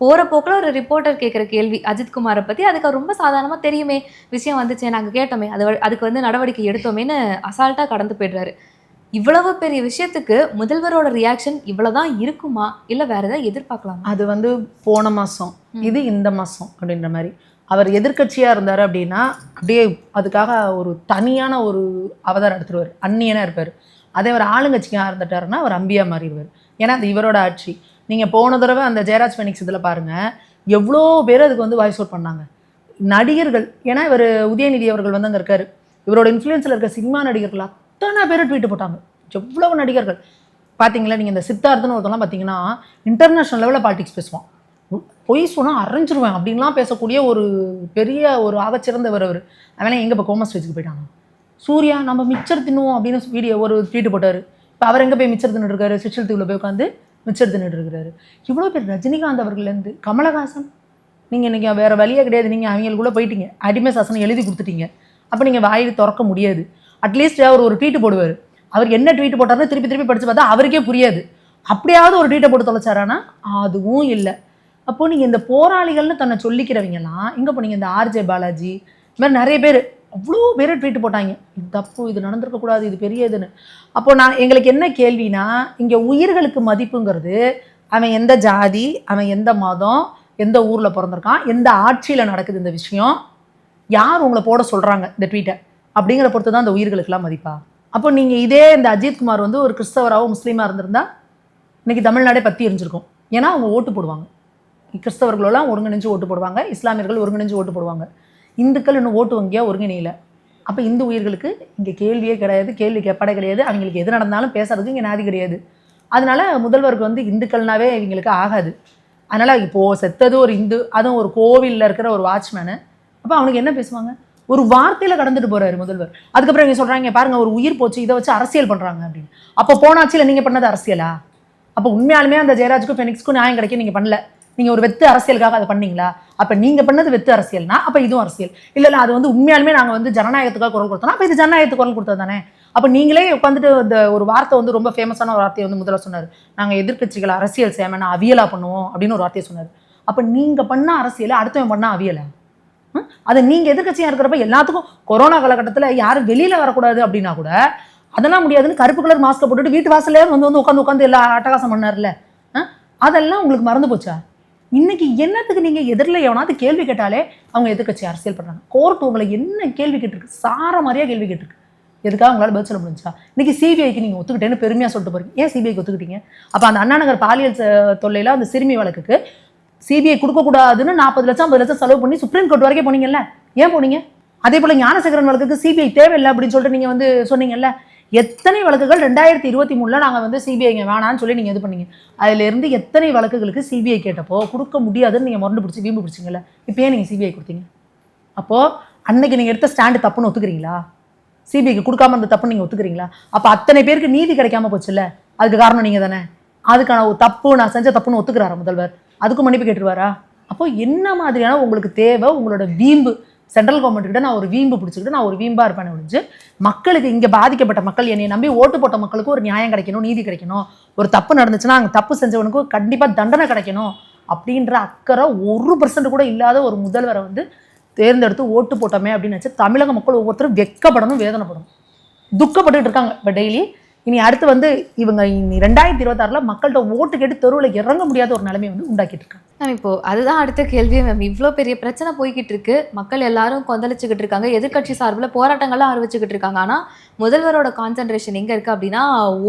போகிற போக்கில் ஒரு ரிப்போர்ட்டர் கேட்குற கேள்வி அஜித்குமாரை பற்றி அதுக்கு ரொம்ப சாதாரணமாக தெரியுமே விஷயம் வந்துச்சே நாங்கள் கேட்டோமே அது அதுக்கு வந்து நடவடிக்கை எடுத்தோமேன்னு அசால்ட்டாக கடந்து போயிடுறாரு. இவ்வளவு பெரிய விஷயத்துக்கு முதல்வரோட ரியாக்ஷன் இவ்வளவுதான் இருக்குமா? இல்ல வேற ஏதாவது எதிர்பார்க்கலாமா? அது வந்து போன மாதம் இது இந்த மாதம் அப்படின்ற மாதிரி. அவர் எதிர்க்கட்சியாக இருந்தார் அப்படின்னா அப்படியே அதுக்காக ஒரு தனியான ஒரு அவதாரம் எடுத்துருவார். அந்நியனாக இருப்பார். அதே அவர் ஆளுங்கட்சியாக இருந்துட்டாருன்னா அவர் அம்பியா மாறிடுவார். ஏன்னா அது இவரோட ஆட்சி. நீங்கள் போன தடவை அந்த ஜெயராஜ் ஃபெனிக்ஸ் இதில் பாருங்கள் எவ்வளோ பேர் அதுக்கு வந்து வாய்ஸ் அவுட் பண்ணாங்க. நடிகர்கள் ஏன்னா இவர் உதயநிதி அவர்கள் வந்து அங்கே இருக்காரு. இவரோட இன்ஃப்ளூயன்ஸில் இருக்க சினிமா நடிகர்கள் அத்தனை பேர் ட்வீட் போட்டாங்க. எவ்வளவு நடிகர்கள். பார்த்தீங்களா நீங்கள் இந்த சித்தார்த்தன்னு ஒருத்தலாம் பார்த்தீங்கன்னா இன்டர்நேஷ்னல் லெவலில் பாலிடிக்ஸ் பேசுவான். பொய் சொன்னால் அரைஞ்சிருவேன் அப்படின்லாம் பேசக்கூடிய ஒரு பெரிய ஒரு ஆகச்சிறந்தவர் அவர். அதனால் எங்கே இப்போ கோமஸ் ஸ்டேஜுக்கு போயிட்டாங்க? சூர்யா நம்ம மிச்சர் தின்னுவோம் அப்படின்னு வீடியோ ஒரு ட்வீட் போட்டார். இப்போ அவர் எங்கே போய் மிச்சர் தின்னுட்டு இருக்காரு? சிச்சல் தீவில் போய் உட்காந்து மிச்சர் தின்னுட்டு இவ்வளோ பேர் ரஜினிகாந்த் அவர்கள்லேருந்து கமலஹாசன். நீங்கள் இன்றைக்கி வேறு வழியே கிடையாது. நீங்கள் அவங்களுக்குள்ளே போயிட்டீங்க. அடிமை சாசனம் எழுதி கொடுத்துட்டீங்க. அப்போ நீங்கள் வாயில் திறக்க முடியாது. அட்லீஸ்ட் அவர் ஒரு ட்வீட் போடுவார். அவர் என்ன ட்வீட் போட்டார்னு திருப்பி திருப்பி படித்து பார்த்தா அவருக்கே புரியாது. அப்படியாவது ஒரு ட்வீட்டை போட்டு தொலைச்சாரானா? அதுவும் இல்லை. அப்போது நீங்கள் இந்த போராளிகள்னு தன்னை சொல்லிக்கிறவங்கலாம் இங்கே போனீங்க இந்த ஆர்ஜே பாலாஜி இந்த மாதிரி நிறைய பேர் அவ்வளோ பேர் ட்வீட் போட்டாங்க. இது தப்பு இது நடந்திருக்கக்கூடாது இது பெரிய இதுன்னு. அப்போ நான் எங்களுக்கு என்ன கேள்வினா இங்கே உயிர்களுக்கு மதிப்புங்கிறது அவன் எந்த ஜாதி அவன் எந்த மதம் எந்த ஊரில் பிறந்திருக்கான் எந்த ஆட்சியில் நடக்குது இந்த விஷயம் யார் உங்களை போட சொல்கிறாங்க இந்த ட்வீட்டை அப்படிங்கிற பொறுத்து தான் அந்த உயிர்களுக்கெல்லாம் மதிப்பா? அப்போ நீங்கள் இதே இந்த அஜித்குமார் வந்து ஒரு கிறிஸ்தவராகவோ முஸ்லீமாக இருந்திருந்தா இன்றைக்கி தமிழ்நாடே பற்றி எரிஞ்சிருக்கும். ஏன்னா அவங்க ஓட்டு போடுவாங்க. கிறிஸ்தவர்களெல்லாம் ஒருங்கிணைஞ்சு ஓட்டு போடுவாங்க இஸ்லாமியர்கள் ஒருங்கிணைஞ்சு ஓட்டு போடுவாங்க. இந்துக்கள் இன்னும் ஓட்டு வங்கியாக ஒருங்கிணையில? அப்போ இந்து உயிர்களுக்கு இங்கே கேள்வியே கிடையாது கேள்வி கேட்பாடே கிடையாது. அவங்களுக்கு எது நடந்தாலும் பேசுறதுக்கு இங்கே நாதி கிடையாது. அதனால முதல்வருக்கு வந்து இந்துக்கள்னாவே இவங்களுக்கு ஆகாது. அதனால் இப்போது செத்தது ஒரு இந்து அதுவும் ஒரு கோவிலில் இருக்கிற ஒரு வாட்ச்மேனு. அப்போ அவனுக்கு என்ன பேசுவாங்க? ஒரு வார்த்தையில் கடந்துட்டு போகிறாரு முதல்வர். அதுக்கப்புறம் இவங்க சொல்கிறாங்க பாருங்கள் ஒரு உயிர் போச்சு இதை வச்சு அரசியல் பண்ணுறாங்க அப்படின்னு. அப்போ போனாச்சியில் நீங்கள் பண்ணது அரசியலா? அப்போ உண்மையாலுமே அந்த ஜெயராஜுக்கும் ஃபெனிக்ஸ்க்கும் நியாயம் கிடைக்கும் நீங்கள் பண்ணல. நீங்கள் ஒரு வெத்து அரசியலுக்காக அதை பண்ணீங்களா? அப்போ நீங்கள் பண்ணது வெத்து அரசியல்னா அப்போ இதுவும் அரசியல். இல்லை இல்லை அது வந்து உண்மையாலுமே நாங்கள் வந்து ஜனநாயகத்துக்காக குரல் கொடுத்தோம் அப்போ இது ஜனநாயகத்துக்கு குரல் கொடுத்தது தானே? அப்போ நீங்களே உட்காந்துட்டு இந்த ஒரு வார்த்தை வந்து ரொம்ப ஃபேமஸான ஒரு வார்த்தையை வந்து முதல்ல சொன்னார். நாங்கள் எதிர்க்கட்சிகள் அரசியல் சேமனா அவியலாக பண்ணுவோம் அப்படின்னு ஒரு வார்த்தையை சொன்னார். அப்போ நீங்கள் பண்ண அரசியலை அடுத்தவன் பண்ணால் அவியலா? ம்? அது நீங்கள் எதிர்க்கட்சியாக இருக்கிறப்ப எல்லாத்துக்கும் கொரோனா காலகட்டத்தில் யாரும் வெளியில் வரக்கூடாது அப்படின்னா கூட அதெல்லாம் முடியாதுன்னு கருப்பு கலர் மாஸ்க்கை போட்டுட்டு வீட்டு வாசலே வந்து வந்து உட்காந்து உட்காந்து எல்லா அட்டகாசம் பண்ணார்ல அதெல்லாம் உங்களுக்கு மறந்து போச்சா? இன்னைக்கு என்னத்துக்கு நீங்கள் எதிரில் எவனாவது கேள்வி கேட்டாலே அவங்க எதிர்கட்சி அரசியல் பண்ணுறாங்க கோர்ட் உங்களை என்ன கேள்வி கேட்டிருக்கு? சார மாதிரியா கேள்வி கேட்டிருக்கு. எதுக்காக உங்களால் பதில் சொல்ல முடிஞ்சா? இன்னைக்கு சிபிஐக்கு நீங்கள் ஒத்துக்கிட்டேன்னு பெருமையாக சொல்லிட்டு போகிறீங்க ஏன் சிபிஐக்கு ஒத்துக்கிட்டீங்க? அப்போ அந்த அண்ணா நகர் பாலியல் தொல்லையில் அந்த சிறுமி வழக்குக்கு சிபிஐ கொடுக்கக்கூடாதுன்னு நாற்பது லட்சம் ஐம்பது லட்சம் செலவு பண்ணி சுப்ரீம் கோர்ட் வரைக்கும் போனீங்கல்ல? ஏன் போனீங்க? அதே போல் ஞானசேகரன் வழக்குக்கு சிபிஐ தேவையில்லை அப்படின்னு சொல்லிட்டு நீங்கள் வந்து சொன்னீங்கல்ல? எத்தனை வழக்குகள் ரெண்டாயிரத்தி இருபத்தி மூணில் நாங்கள் வந்து சிபிஐங்க வேணான்னு சொல்லி நீங்கள் இது பண்ணீங்க. அதிலேருந்து எத்தனை வழக்குகளுக்கு சிபிஐ கேட்டப்போ கொடுக்க முடியாதுன்னு நீங்கள் மருந்து பிடிச்சி வீம்பு பிடிச்சிங்கள இப்போயே நீங்கள் சிபிஐ கொடுத்தீங்க? அப்போது அன்னைக்கு நீங்கள் எடுத்த ஸ்டாண்டு தப்புன்னு ஒத்துக்கிறீங்களா? சிபிஐக்கு கொடுக்காம அந்த தப்புன்னு நீங்கள் ஒத்துக்கிறீங்களா? அப்போ அத்தனை பேருக்கு நீதி கிடைக்காம போச்சுல்ல? அதுக்கு காரணம் நீங்கள் தானே? அதுக்கான ஒரு தப்பு நான் செஞ்ச தப்புன்னு ஒத்துக்கிறாரா முதல்வர்? அதுக்கும் மன்னிப்பு கேட்டுருவாரா? அப்போ என்ன மாதிரியான உங்களுக்கு தேவை உங்களோட வீம்பு? சென்ட்ரல் கவர்மெண்ட் கிட்ட நான் ஒரு வீம்பு பிடிச்சிக்கிட்டு நான் ஒரு வீம்பா இருப்பேன் ஒழிஞ்சு மக்களுக்கு இங்கே பாதிக்கப்பட்ட மக்கள் என்னை நம்பி ஓட்டு போட்ட மக்களுக்கு ஒரு நியாயம் கிடைக்கணும் நீதி கிடைக்கணும். ஒரு தப்பு நடந்துச்சுன்னா அங்கே தப்பு செஞ்சவனுக்கு கண்டிப்பாக தண்டனை கிடைக்கணும் அப்படின்ற அக்கறை ஒரு பர்சன்ட் கூட இல்லாத ஒரு முதல்வரை வந்து தேர்ந்தெடுத்து ஓட்டு போட்டோமே அப்படின்னு வச்சு தமிழக மக்கள் ஒவ்வொருத்தரும் வெக்கப்படணும் வேதனைப்படணும். துக்கப்பட்டுக்கிட்டு இருக்காங்க. இப்போ டெய்லி இனி அடுத்து வந்து இவங்க இனி ரெண்டாயிரத்தி இருபத்தாறுல மக்கள்கிட்ட ஓட்டு கேட்டு தெருவில் இறங்க முடியாத ஒரு நிலைமையை வந்து உண்டாக்கிட்டு இருக்காங்க. மேம் இப்போ அதுதான் அடுத்த கேள்வி மேம். இவ்வளோ பெரிய பிரச்சனை போய்கிட்டு இருக்கு. மக்கள் எல்லாரும் கொந்தளிச்சுக்கிட்டு இருக்காங்க. எதிர்க்கட்சி சார்பில் போராட்டங்கள்லாம் ஆரம்பிச்சுக்கிட்டு இருக்காங்க. ஆனால் முதல்வரோட கான்சென்ட்ரேஷன் எங்கே இருக்குது அப்படின்னா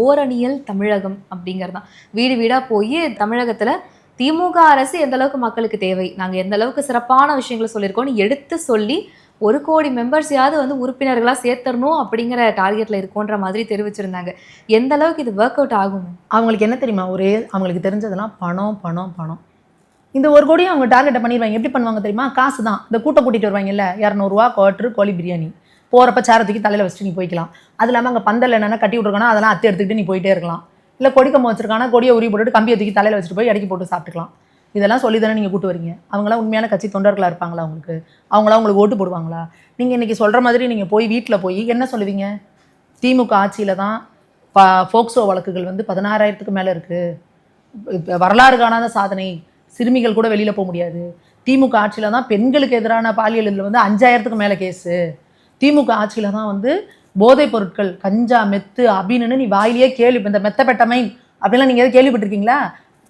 ஓரணியல் தமிழகம் அப்படிங்கிறது தான் வீடு வீடாக போய் தமிழகத்தில் திமுக அரசு எந்த அளவுக்கு மக்களுக்கு தேவை? நாங்கள் எந்த அளவுக்கு சிறப்பான விஷயங்களை சொல்லியிருக்கோம்னு எடுத்து சொல்லி ஒரு கோடி மெம்பர்ஸையாவது வந்து உறுப்பினர்களாக சேர்த்தரணும் அப்படிங்கிற டார்கெட்டில் இருக்கோன்ற மாதிரி தெரிவிச்சிருந்தாங்க. எந்த அளவுக்கு இது ஒர்க் அவுட் ஆகும் அவங்களுக்கு என்ன தெரியுமா? ஒரே அவங்களுக்கு தெரிஞ்சதெல்லாம் பணம் பணம் பணம். இந்த ஒரு கோடியும் அவங்க டார்கெட்டை பண்ணிடுவாங்க. எப்படி பண்ணுவாங்க தெரியுமா? காசு தான். இந்த கூட்டம் கூட்டிகிட்டு வருவாங்கல்ல? இரநூறுவா குவாட்ரு கோழி பிரியாணி. போகிறப்ப சாரத்துக்கு தலையில் வச்சுட்டு நீ போய்க்கலாம். அது இல்லாமல் அங்கே பந்தல் என்னென்ன கட்டி விட்ருக்கானா அதெல்லாம் அத்தை எடுத்துக்கிட்டு நீ போயிட்டே இருக்கலாம். இல்லை கொடி கம்பம் வச்சிருக்கானா கொடியை உரி போட்டுட்டு கம்பியை தூக்கி தலையில் வச்சுட்டு போய் இடைக்கி போட்டு சாப்பிட்டுக்கலாம். இதெல்லாம் சொல்லி தானே நீங்கள் கூட்டு வரீங்க? அவங்களாம் உண்மையான கட்சி தொண்டர்களாக இருப்பாங்களா உங்களுக்கு? அவங்களாம் உங்களுக்கு ஓட்டு போடுவாங்களா? நீங்கள் இன்றைக்கி சொல்கிற மாதிரி நீங்கள் போய் வீட்டில் போய் என்ன சொல்லுவீங்க? திமுக ஆட்சியில் தான் ப ஃபோக்சோ வழக்குகள் வந்து பதினாறாயிரத்துக்கு மேலே இருக்குது வரலாறு காணாத சாதனை. சிறுமிகள் கூட வெளியில் போக முடியாது. திமுக ஆட்சியில் தான் பெண்களுக்கு எதிரான பாலியல் இதில் வந்து அஞ்சாயிரத்துக்கு மேலே கேஸு. திமுக ஆட்சியில் தான் வந்து போதைப் பொருட்கள் கஞ்சா மெத்து அப்படின்னு நீ வாயிலேயே கேள்வி இந்த மெத்தப்பெட்டமைன் அப்படிலாம் நீங்கள் எதாவது கேள்விப்பட்டிருக்கீங்களா?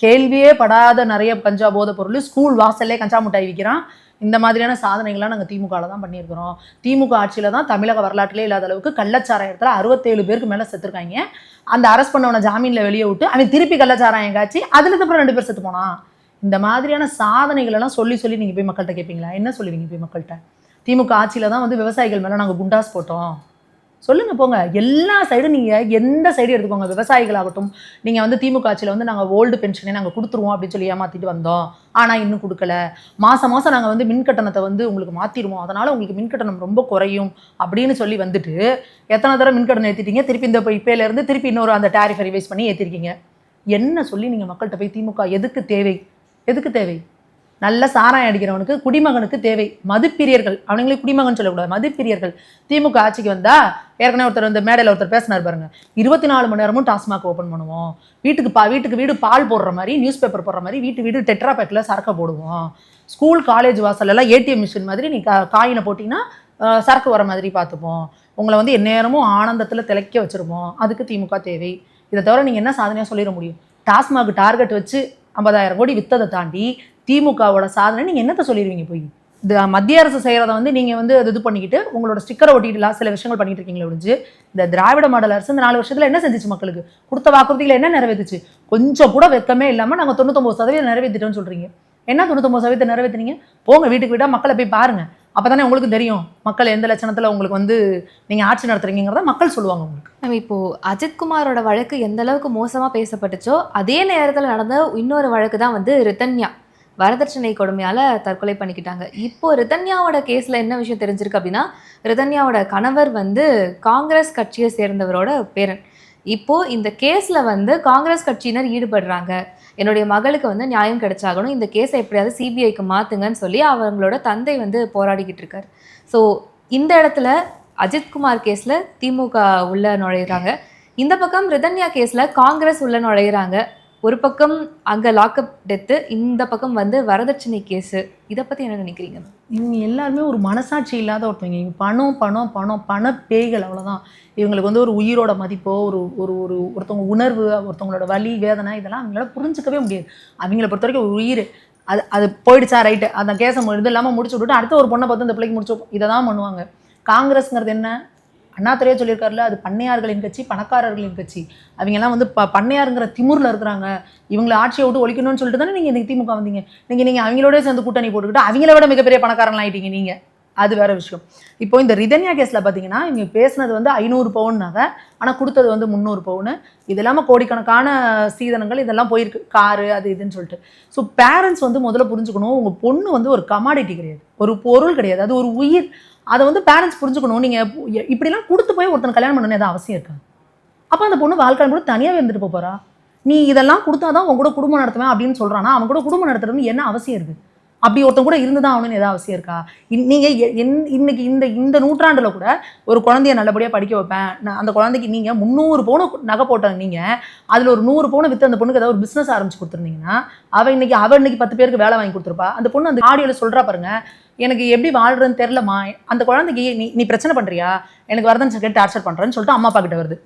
கேள்வியே படாத நிறைய கஞ்சா போதைப் பொருள். ஸ்கூல் வாசல்லே கஞ்சா முட்டாய் விற்கிறான் இந்த மாதிரியான சாதனைகள்லாம் நாங்கள் திமுகவில் தான் பண்ணியிருக்கிறோம். திமுக ஆட்சியில் தான் தமிழக வரலாற்றிலே இல்லாத அளவுக்கு கள்ளச்சாராயத்தில் அறுபத்தேழு பேருக்கு மேலே செத்துருக்காங்க. அந்த அரெஸ்ட் பண்ணவனை ஜாமீனில் வெளியே விட்டு அவன் திருப்பி கள்ளச்சாராயம் காய்ச்சி அதுல அப்புறம் ரெண்டு பேர் செத்து போனான். இந்த மாதிரியான சாதனைகள் எல்லாம் சொல்லி சொல்லி நீங்கள் போய் மக்கள்கிட்ட கேட்பீங்களா என்ன சொல்லுவீங்க போய் மக்கள்கிட்ட? திமுக ஆட்சியில் தான் வந்து விவசாயிகள் மேலே நாங்கள் குண்டாஸ் போட்டோம். சொல்லுங்கள் போங்க. எல்லா சைடும் நீங்கள் எந்த சைடு எடுத்துக்கோங்க. விவசாயிகளாகட்டும் நீங்கள் வந்து திமுக ஆட்சியில் வந்து நாங்கள் ஓல்டு பென்ஷனே நாங்கள் கொடுத்துருவோம் அப்படின்னு சொல்லி ஏமாற்றிட்டு வந்தோம். ஆனால் இன்னும் கொடுக்கல. மாதம் மாதம் நாங்கள் வந்து மின் கட்டணத்தை வந்து உங்களுக்கு மாற்றிடுவோம் அதனால் உங்களுக்கு மின் கட்டணம் ரொம்ப குறையும் அப்படின்னு சொல்லி வந்துட்டு எத்தனை தடவை மின் கட்டணம் ஏற்றிட்டீங்க திருப்பி இந்த இப்போலேருந்து திருப்பி இன்னொரு அந்த டேரிஃபை ரிவைஸ் பண்ணி ஏற்றிருக்கீங்க என்ன சொல்லி நீங்கள் மக்கள்கிட்ட போய் திமுக எதுக்கு தேவை? எதுக்கு தேவை? நல்ல சாராயம் அடிக்கிறவனுக்கு குடிமகனுக்கு தேவை. மதுப்பிரியர்கள். அவனுங்களே குடிமகன் சொல்லக்கூடாது. மதுப்பிரியர்கள். திமுக ஆட்சிக்கு வந்தா ஏற்கனவே ஒருத்தர் இந்த மேடையில் ஒருத்தர் பேசினார் பாருங்க. இருபத்தி நாலு மணி நேரமும் டாஸ்மாக் ஓப்பன் பண்ணுவோம். வீட்டுக்கு பா வீட்டுக்கு வீடு பால் போடுற மாதிரி நியூஸ் பேப்பர் போடுற மாதிரி வீட்டு வீடு டெட்ரா பேக்கில் சரக்கை போடுவோம். ஸ்கூல் காலேஜ் வாசலெல்லாம் ஏடிஎம் மிஷின் மாதிரி நீ காயினை போட்டிங்கன்னா சரக்கு வர மாதிரி பார்த்துப்போம். உங்களை வந்து எந்நேரமும் ஆனந்தத்தில் திளைக்க வச்சுருப்போம். அதுக்கு திமுக தேவை. இதை தவிர நீங்கள் என்ன சாதனையாக சொல்லிட முடியும்? டாஸ்மாக் டார்கெட் வச்சு ஐம்பதாயிரம் கோடி வித்ததை தாண்டி திமுகவோட சாதனை நீங்கள் என்னத்தை சொல்லிடுவீங்க போய் இந்த மத்திய அரசு செய்கிறத வந்து நீங்கள் வந்து அது இது பண்ணிக்கிட்டு உங்களோட ஸ்டிக்கரை ஒட்டிட்டுலாம் சில விஷயங்கள் பண்ணிட்டு இருக்கீங்களே ஒழிஞ்சு இந்த திராவிட மாடல் அரசு இந்த நாலு வருஷத்தில் என்ன செஞ்சிச்சு மக்களுக்கு? கொடுத்த வாக்குறுதிகளை என்ன நிறைவேற்றுச்சு கொஞ்சம் கூட வெக்கமே இல்லாமல் நாங்கள் தொண்ணூத்தொம்பது சதவீதம் நிறைவேற்றிட்டோம்னு சொல்கிறீங்க என்ன தொண்ணூத்தொம்பது சதவீதம் நிறைவேற்றினீங்க போங்க வீட்டுக்கு வீடாக மக்களை போய் பாருங்கள் அப்போ தானே உங்களுக்கு தெரியும் மக்கள் எந்த லட்சணத்தில் உங்களுக்கு வந்து நீங்கள் ஆட்சி நடத்துறீங்கிறத மக்கள் சொல்லுவாங்க உங்களுக்கு. மேம் இப்போது அஜித்குமாரோட வழக்கு எந்த அளவுக்கு மோசமாக பேசப்பட்டுச்சோ அதே நேரத்தில் நடந்த இன்னொரு வழக்கு தான் வந்து ரிதன்யா வரதட்சணை கொடுமையால் தற்கொலை பண்ணிக்கிட்டாங்க. இப்போது ரிதன்யாவோட கேஸில் என்ன விஷயம் தெரிஞ்சிருக்கு அப்படின்னா ரிதன்யாவோட கணவர் வந்து காங்கிரஸ் கட்சியை சேர்ந்தவரோட பேரன். இப்போது இந்த கேஸில் வந்து காங்கிரஸ் கட்சியினர் ஈடுபடுறாங்க. என்னுடைய மகளுக்கு வந்து நியாயம் கிடைச்சாகணும். இந்த கேஸை எப்படியாவது சிபிஐக்கு மாத்துங்கன்னு சொல்லி அவங்களோட தந்தை வந்து போராடிக்கிட்டு இருக்கார். ஸோ இந்த இடத்துல அஜித்குமார் கேஸில் திமுக உள்ள நுழையிறாங்க. இந்த பக்கம் ரிதன்யா கேஸில் காங்கிரஸ் உள்ள நுழையிறாங்க. ஒரு பக்கம் அங்கே லாக்அப் டெத்து இந்த பக்கம் வந்து வரதட்சணை கேஸு இதை பற்றி என்ன நினைக்கிறீங்க? இவங்க எல்லாருமே ஒரு மனசாட்சி இல்லாத ஒருத்தவங்க. இவங்க பணம் பணம் பணம் பண பேய்கள் அவ்வளோதான் இவங்களுக்கு வந்து ஒரு உயிரோட மதிப்போ ஒரு ஒரு ஒரு ஒருத்தவங்க உணர்வு ஒருத்தவங்களோட வலி வேதனை இதெல்லாம் அவங்களால புரிஞ்சுக்கவே முடியாது. அவங்கள பொறுத்த வரைக்கும் ஒரு உயிர். அது அது போயிடுச்சா ரைட்டு அந்த கேஸை இது இல்லாமல் முடிச்சு விட்டுட்டு அடுத்த ஒரு பொண்ணை பார்த்து இந்த பிள்ளைக்கு முடிச்சு இதை தான் பண்ணுவாங்க. காங்கிரஸ்ங்கிறது என்ன? அண்ணாத்துறையே சொல்லியிருக்காருல அது பண்ணையார்களின் கட்சி பணக்காரர்களின் கட்சி. அவங்கெல்லாம் வந்து ப பண்ணையாருங்கிற திமுரில் இருக்கிறாங்க. இவங்களை ஆட்சியை விட்டு ஒழிக்கணும்னு சொல்லிட்டு தானே நீங்கள் இன்னைக்கு திமுக வந்தீங்க. நீங்கள் நீங்கள் அவங்களோடய சேர்ந்து கூட்டணி போட்டுக்கிட்டு அவங்கள விட மிகப்பெரிய பணக்காரங்களாம் ஆகிட்டீங்க நீங்கள் அது வேற விஷயம். இப்போ இந்த ரிதன்யா கேஸில் பார்த்தீங்கன்னா இவங்க பேசினது வந்து ஐநூறு பவுன் நகை ஆனால் கொடுத்தது வந்து முந்நூறு பவுனு. இது இல்லாமல் கோடிக்கணக்கான சீதனங்கள் இதெல்லாம் போயிருக்கு. காரு அது இதுன்னு சொல்லிட்டு. ஸோ பேரண்ட்ஸ் வந்து முதல்ல புரிஞ்சுக்கணும் உங்கள் பொண்ணு வந்து ஒரு கமாடிட்டி கிடையாது. ஒரு பொருள் கிடையாது. அது ஒரு உயிர். அதை வந்து பேரண்ட்ஸ் புரிஞ்சுக்கணும். நீங்கள் இப்படிலாம் கொடுத்து போய் ஒருத்தன் கல்யாணம் பண்ணணும் எதாவது அவசியம் இருக்கா? அப்போ அந்த பொண்ணு வாழ்க்கை கூட தனியாகவே இருந்துட்டு போகிறா நீ இதெல்லாம் கொடுத்தாதான் உன் கூட குடும்பம் நடத்துவேன் அப்படின்னு சொல்கிறானா அவன் கூட குடும்பம் நடத்துறதுன்னு என்ன அவசியம் இருக்குது அப்படி ஒருத்தன் கூட இருந்துதான் ஆகணும்னு ஏதாவது அவசியம் இருக்கா? நீங்கள் எ- என்- இன்னைக்கு இந்த இந்த நூற்றாண்டில் கூட ஒரு குழந்தைய நல்லபடியாக படிக்க வைப்பேன். நான் அந்த குழந்தைக்கு நீங்கள் முந்நூறு பவுன் நகை போட்டாங்க நீங்கள் அதில் ஒரு நூறு பவுனை வித்து அந்த பொண்ணுக்கு ஏதாவது ஒரு பிஸ்னஸ் ஆரம்பிச்சு கொடுத்துருந்தீங்கன்னா அவ இன்னைக்கு அவள் இன்னைக்கு பத்து பேருக்கு வேலை வாங்கி கொடுத்துருப்பா. அந்த பொண்ணு அந்த ஆடியோவில் சொல்கிறா பாருங்க எனக்கு எப்படி வாழ்கிறதுன்னு தெரிலம்மா அந்த குழந்தைக்கு நீ நீ பிரச்சனை பண்ணுறியா எனக்கு வரதன் கேட்டு டார்ச்சர் பண்ணுறேன்னு சொல்லிட்டு அம்மா அப்பா கிட்ட வருது.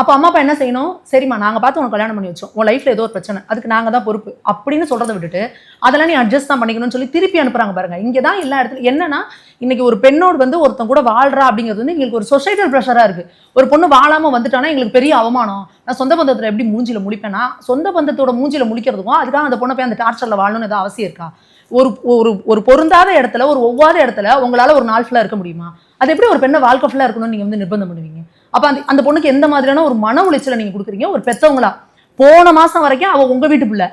அப்போ அம்மா அப்பா என்ன செய்யணும்? சரிம்மா நாங்கள் பார்த்து உனக்கு கல்யாணம் பண்ணி வச்சோம். உன் லைஃப்ல ஏதோ ஒரு பிரச்சனை. அதுக்கு நாங்கள் தான் பொறுப்பு. அப்படின்னு சொல்கிறத விட்டுட்டு அதெல்லாம் நீ அட்ஜஸ்ட் தான் பண்ணிக்கணும்னு சொல்லி திருப்பி அனுப்புறாங்க பாருங்கள் இங்கே தான் எல்லா இடத்துல என்னன்னா இன்னைக்கு ஒரு பெண்ணோடு வந்து ஒருத்தன் கூட வாழ்றா அப்படிங்கிறது வந்து எங்களுக்கு ஒரு சொசைட்டல் ப்ரெஷராக இருக்குது ஒரு பொண்ணு வாழாமல் வந்துட்டானா எங்களுக்கு பெரிய அவமானம். நான் சொந்த பந்தத்தில் எப்படி மூஞ்சியில் முழிப்பேன்னா சொந்த பந்தத்தோட மூஞ்சியில் முழிக்கிறதுக்கும் அதுக்காக அந்த பொண்ணை போய் அந்த டார்ச்சரில் வாழணும்னு ஏதாவது அவசியம் இருக்கா? ஒரு ஒரு ஒரு பொருந்தாத இடத்துல ஒரு ஒவ்வாத இடத்துல உங்களால் ஒரு நாள் ஃபுல்லாக இருக்க முடியுமா? அது எப்படி ஒரு பெண்ணை வாழ்க்கை ஃபுல்லாக இருக்கணும்னு நீங்கள் வந்து நிர்பந்தம் பண்ணுவீங்க? அப்போ அந்த அந்த பொண்ணுக்கு எந்த மாதிரியான ஒரு மன உளைச்சலை நீங்கள் கொடுக்குறீங்க? ஒரு பெற்றவங்களா போன மாதம் வரைக்கும் அவள் உங்கள் வீட்டு பிள்ளை.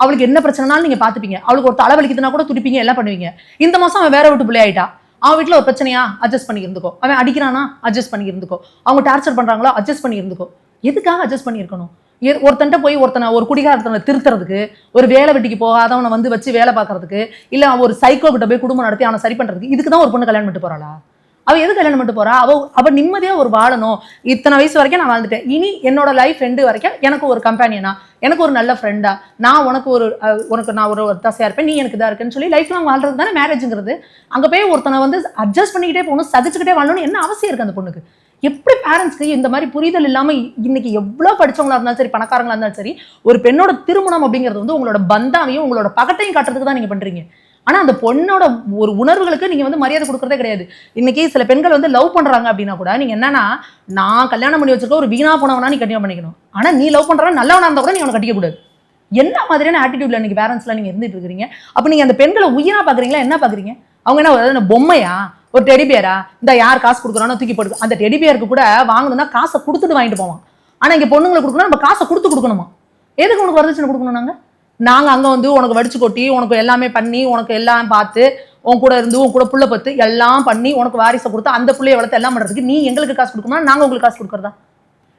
அவளுக்கு என்ன பிரச்சனைனாலும் நீங்கள் பார்த்துப்பீங்க அவளுக்கு ஒரு தலைவலிக்குதுன்னா கூட துடிப்பீங்க எல்லாம் பண்ணுவீங்க. இந்த மாதம் அவன் வேற வீட்டு பிள்ளை ஆயிட்டா அவன் வீட்டில் ஒரு பிரச்சனையா? அட்ஜஸ்ட் பண்ணி இருந்துக்கோ. அவன் அடிக்கிறானா? அட்ஜஸ்ட் பண்ணி இருந்துக்கோ. அவங்க டார்ச்சர் பண்ணுறாங்களோ அட்ஜஸ்ட் பண்ணி இருந்துக்கோ. எதுக்காக அட்ஜஸ்ட் பண்ணியிருக்கணும்? ஏ- ஒருத்தன்ட்ட போய் ஒருத்தனை ஒரு குடிகாரத்தனை திருத்துறதுக்கு ஒரு வேலை வெட்டிக்கு போகாதவனை வந்து வச்சு வேலை பார்க்கறதுக்கு இல்லை அவன் ஒரு சைக்கோ கிட்ட போய் குடும்பம் நடத்தி அவனை சரி பண்ணுறதுக்கு இதுக்கு தான் ஒரு பொண்ணு கல்யாணம் பண்ணிட்டு போகிறாளா அவ எது கல்யாணம் பண்ணிட்டு போறா? அவ அவ நிம்மதியா ஒரு வாழணும். இத்தனை வயசு வரைக்கும் நான் வாழ்ந்துட்டேன். இனி என்னோட லைஃப் எண்டு வரைக்கும் எனக்கு ஒரு கம்பெனியனா எனக்கு ஒரு நல்ல ஃப்ரெண்டா நான் உனக்கு ஒரு உனக்கு நான் ஒரு ஒத்தாசையா இருப்பேன் நீ எனக்கு இதா இருக்குன்னு சொல்லி லைஃப் லாங் வாழ்றது தானே மேரேஜ்ங்கிறது அங்க போய் ஒருத்தனை வந்து அட்ஜஸ்ட் பண்ணிக்கிட்டே போகணும் சதிச்சுக்கிட்டே வாழணும்னு என்ன அவசியம் இருக்கு அந்த பொண்ணுக்கு? எப்படி பேரண்ட்ஸ்க்கு இந்த மாதிரி புரிதல் இல்லாம இன்னைக்கு எவ்வளவு படிச்சவங்களா இருந்தாலும் சரி பணக்காரங்களா இருந்தாலும் சரி ஒரு பெண்ணோட திருமணம் அப்படிங்கிறது வந்து உங்களோட பந்தாவையும் உங்களோட பகட்டையும் காட்டுறதுக்கு தான் நீங்க பண்றீங்க. ஆனால் அந்த பொண்ணோட ஒரு உணர்வுகளுக்கு நீங்கள் வந்து மரியாதை கொடுக்கறதே கிடையாது. இன்னைக்கு சில பெண்கள் வந்து லவ் பண்ணுறாங்க அப்படின்னா கூட நீங்கள் என்னன்னா நான் கல்யாணம் பண்ணி வச்சிருக்க ஒரு வீணா போனவனா நீ கல்யாணம் பண்ணிக்கணும். ஆனால் நீ லவ் பண்ணுறவன் நல்லவனா இருந்தால் கூட நீ அவனை கட்டிக்கக்கூடாது என்ன மாதிரியான ஆட்டிடியூட்ல இன்னைக்கு பேரண்ட்ஸ்லாம் நீங்கள் இருந்துட்டு இருக்கீங்க அப்போ நீங்கள் அந்த பெண்களை உயிராக பார்க்குறீங்களா என்ன பார்க்குறீங்க அவங்க என்ன அதாவது பொம்மையா? ஒரு டெடிபியரா இந்த யார் காசு கொடுக்குறானோ தூக்கி போடுது அந்த டெடிபியருக்கு கூட வாங்கணும்னா காசை கொடுத்துட்டு வாங்கிட்டு போவான். ஆனால் இங்கே பொண்ணுங்களுக்கு கொடுக்கணும் நம்ம காசை கொடுத்து கொடுக்கணுமா? எதுக்கு உனக்கு வரதட்சணை கொடுக்கணும் நாங்கள் நாங்கள் அங்கே வந்து உனக்கு வடிச்சு கொட்டி உனக்கு எல்லாமே பண்ணி உனக்கு எல்லாம் பார்த்து உன் கூட இருந்து உன் கூட புள்ள பத்து எல்லாம் பண்ணி உனக்கு வாரிசை கொடுத்து அந்த புள்ளைய வளர்த்து எல்லாம் பண்ணுறதுக்கு நீ எங்களுக்கு காசு கொடுக்கணும் நாங்கள் உங்களுக்கு காசு கொடுக்குறதா?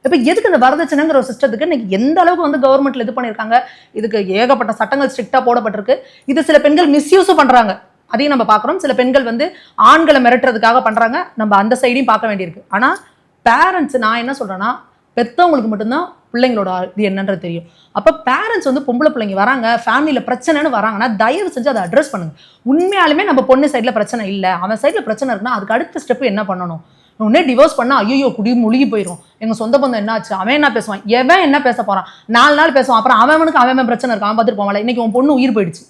இப்போ எதுக்கு இந்த வரதட்சணைங்கிற ஒரு சிஸ்டத்துக்கு இன்னைக்கு எந்த அளவுக்கு வந்து கவர்மெண்ட்ல இது பண்ணியிருக்காங்க? இதுக்கு ஏகப்பட்ட சட்டங்கள் ஸ்ட்ரிக்டா போடப்பட்டிருக்கு. இது சில பெண்கள் மிஸ்யூஸும் பண்றாங்க. அதையும் நம்ம பார்க்குறோம். சில பெண்கள் வந்து ஆண்களை மிரட்டுறதுக்காக பண்றாங்க. நம்ம அந்த சைடையும் பார்க்க வேண்டியிருக்கு. ஆனால் பேரண்ட்ஸ் நான் என்ன சொல்றேன்னா பெற்றவங்களுக்கு மட்டும்தான் பிள்ளைங்களோட இது என்னன்றது தெரியும். அப்போ பேரண்ட்ஸ் வந்து பொம்பளை பிள்ளைங்க வராங்க ஃபேமிலியில் பிரச்சனைன்னு வராங்கன்னா தயவு செஞ்சு அதை அட்ரஸ் பண்ணுங்க. உண்மையாலுமே நம்ம பொண்ணு சைடில் பிரச்சனை இல்லை. அவன் சைடில் பிரச்சனை இருக்குன்னா அதுக்கு அடுத்த ஸ்டெப் என்ன பண்ணணும்? உடனே டிவோர்ஸ் பண்ணால் ஐயோ குடி முழுகி போயிடும் எங்கள் சொந்த பந்தம் என்னாச்சு? அவன் என்ன பேசுவான்? எவன் என்ன பேச போறான்? நாலு நாள் பேசுவான். அப்புறம் அவனுக்கு அவன் பிரச்சனை இருக்கான் அவன் பார்த்துட்டு போவான்ல. இன்றைக்கி உன் பொண்ணு உயிர் போயிடுச்சு.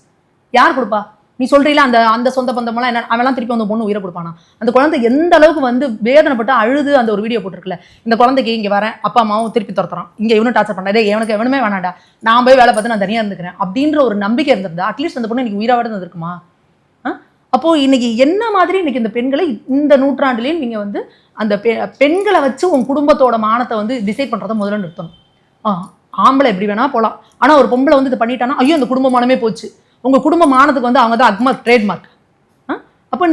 யார் கொடுப்பா? நீ சொல்றீல அந்த அந்த சொந்த பந்தமெல்லாம் என்ன அவன்லாம் திருப்பி அந்த பொண்ணு உயிரை கொடுப்பானா? அந்த குழந்தை எந்த அளவுக்கு வந்து வேதனைப்பட்டு அழுது அந்த ஒரு வீடியோ போட்டிருக்குல்ல இந்த குழந்தைக்கு இங்கே வரேன் அப்பா அம்மாவும் திருப்பி துரத்துறான். இங்கே இவனும் டார்ச்சர் பண்ணாதே எவனுக்கு எவனுமே வேணாண்டா நான் போய் வேலை பார்த்து நான் தனியாக இருந்துக்கிறேன். அப்படின்ற ஒரு நம்பிக்கை இருந்திருந்தா அட்லீஸ்ட் அந்த பொண்ணு இன்னைக்கு உயிராக இருந்திருக்குமா ஆ? அப்போ இன்னைக்கு என்ன மாதிரி இன்னைக்கு இந்த பெண்களை இந்த நூற்றாண்டுலேயும் நீங்கள் வந்து அந்த பெ- பெண்களை வச்சு உன் குடும்பத்தோட மானத்தை வந்து டிசைட் பண்ணுறத முதல்ல நிறுத்தணும். ஆ ஆம்பளை எப்படி வேணால் போகலாம் ஆனால் ஒரு பொம்பளை வந்து இது பண்ணிட்டானா ஐயோ அந்த குடும்ப மானமே போச்சு. உங்கள் குடும்பம் ஆனதுக்கு வந்து அவங்க தான் அக்மார்க் ட்ரேட்மார்க் அப்போ